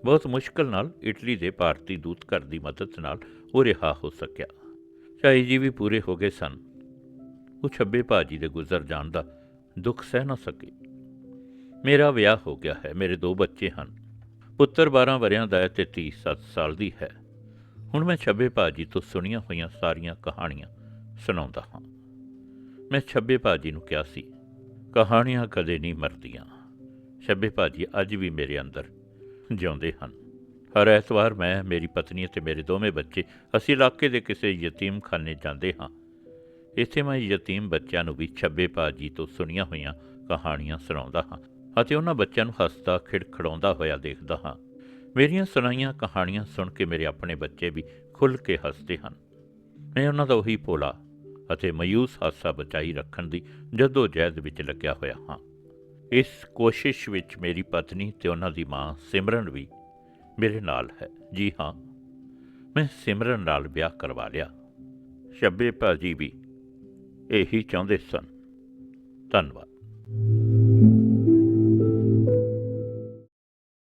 ਬਹੁਤ ਮੁਸ਼ਕਲ ਨਾਲ ਇਟਲੀ ਦੇ ਭਾਰਤੀ ਦੂਤ ਘਰ ਦੀ ਮਦਦ ਨਾਲ ਉਹ ਰਿਹਾ ਹੋ ਸਕਿਆ। ਝਾਈ ਜੀ ਵੀ ਪੂਰੇ ਹੋ ਗਏ ਸਨ। ਉਹ ਛੱਬੇ ਭਾਜੀ ਦੇ ਗੁਜ਼ਰ ਜਾਣ ਦਾ ਦੁੱਖ ਸਹਿ ਨਾ ਸਕੇ। ਮੇਰਾ ਵਿਆਹ ਹੋ ਗਿਆ ਹੈ, ਮੇਰੇ ਦੋ ਬੱਚੇ ਹਨ। ਪੁੱਤਰ 12 ਵਰਿਆਂ ਦਾ ਹੈ ਤੇ 30 7 ਸਾਲ ਦੀ ਹੈ। ਹੁਣ ਮੈਂ ਛੱਬੇ ਭਾਜੀ ਤੋਂ ਸੁਣੀਆਂ ਹੋਈਆਂ ਸਾਰੀਆਂ ਕਹਾਣੀਆਂ ਸੁਣਾਉਂਦਾ ਹਾਂ। ਮੈਂ ਛੱਬੇ ਭਾਜੀ ਨੂੰ ਕਿਹਾ ਸੀ, ਕਹਾਣੀਆਂ ਕਦੇ ਨਹੀਂ ਮਰਦੀਆਂ। ਛੱਬੇ ਭਾਜੀ ਅੱਜ ਵੀ ਮੇਰੇ ਅੰਦਰ ਜਿਉਂਦੇ ਹਨ। ਹਰ ਐਤਵਾਰ ਮੈਂ, ਮੇਰੀ ਪਤਨੀ ਅਤੇ ਮੇਰੇ ਦੋਵੇਂ ਬੱਚੇ ਅਸੀਂ ਇਲਾਕੇ ਦੇ ਕਿਸੇ ਯਤੀਮਖਾਨੇ ਜਾਂਦੇ ਹਾਂ। ਇੱਥੇ ਮੈਂ ਯਤੀਮ ਬੱਚਿਆਂ ਨੂੰ ਵੀ ਛੱਬੇ ਭਾਜੀ ਤੋਂ ਸੁਣੀਆਂ ਹੋਈਆਂ ਕਹਾਣੀਆਂ ਸੁਣਾਉਂਦਾ ਹਾਂ ਅਤੇ ਉਹਨਾਂ ਬੱਚਿਆਂ ਨੂੰ ਹੱਸਦਾ, ਖਿੜਖੜਾਉਂਦਾ ਹੋਇਆ ਦੇਖਦਾ ਹਾਂ। ਮੇਰੀਆਂ ਸੁਣਾਈਆਂ ਕਹਾਣੀਆਂ ਸੁਣ ਕੇ ਮੇਰੇ ਆਪਣੇ ਬੱਚੇ ਵੀ ਖੁੱਲ੍ਹ ਕੇ ਹੱਸਦੇ ਹਨ। ਮੈਂ ਉਹਨਾਂ ਦਾ ਉਹੀ ਭੋਲਾ ਅਤੇ ਮਯੂਸ ਹਾਸਾ ਬਚਾਈ ਰੱਖਣ ਦੀ ਜਦੋਜਹਿਦ ਜਹਿਦ ਵਿੱਚ ਲੱਗਿਆ ਹੋਇਆ ਹਾਂ। ਇਸ ਕੋਸ਼ਿਸ਼ ਵਿੱਚ ਮੇਰੀ ਪਤਨੀ ਤੇ ਉਹਨਾਂ ਦੀ ਮਾਂ ਸਿਮਰਨ ਵੀ ਮੇਰੇ ਨਾਲ ਹੈ। ਜੀ ਹਾਂ, ਮੈਂ ਸਿਮਰਨ ਨਾਲ ਵਿਆਹ ਕਰਵਾ ਲਿਆ। ਸ਼ੱਬੇ ਭਾਜੀ ਵੀ ਇਹੀ ਚਾਹੁੰਦੇ ਸਨ। ਧੰਨਵਾਦ।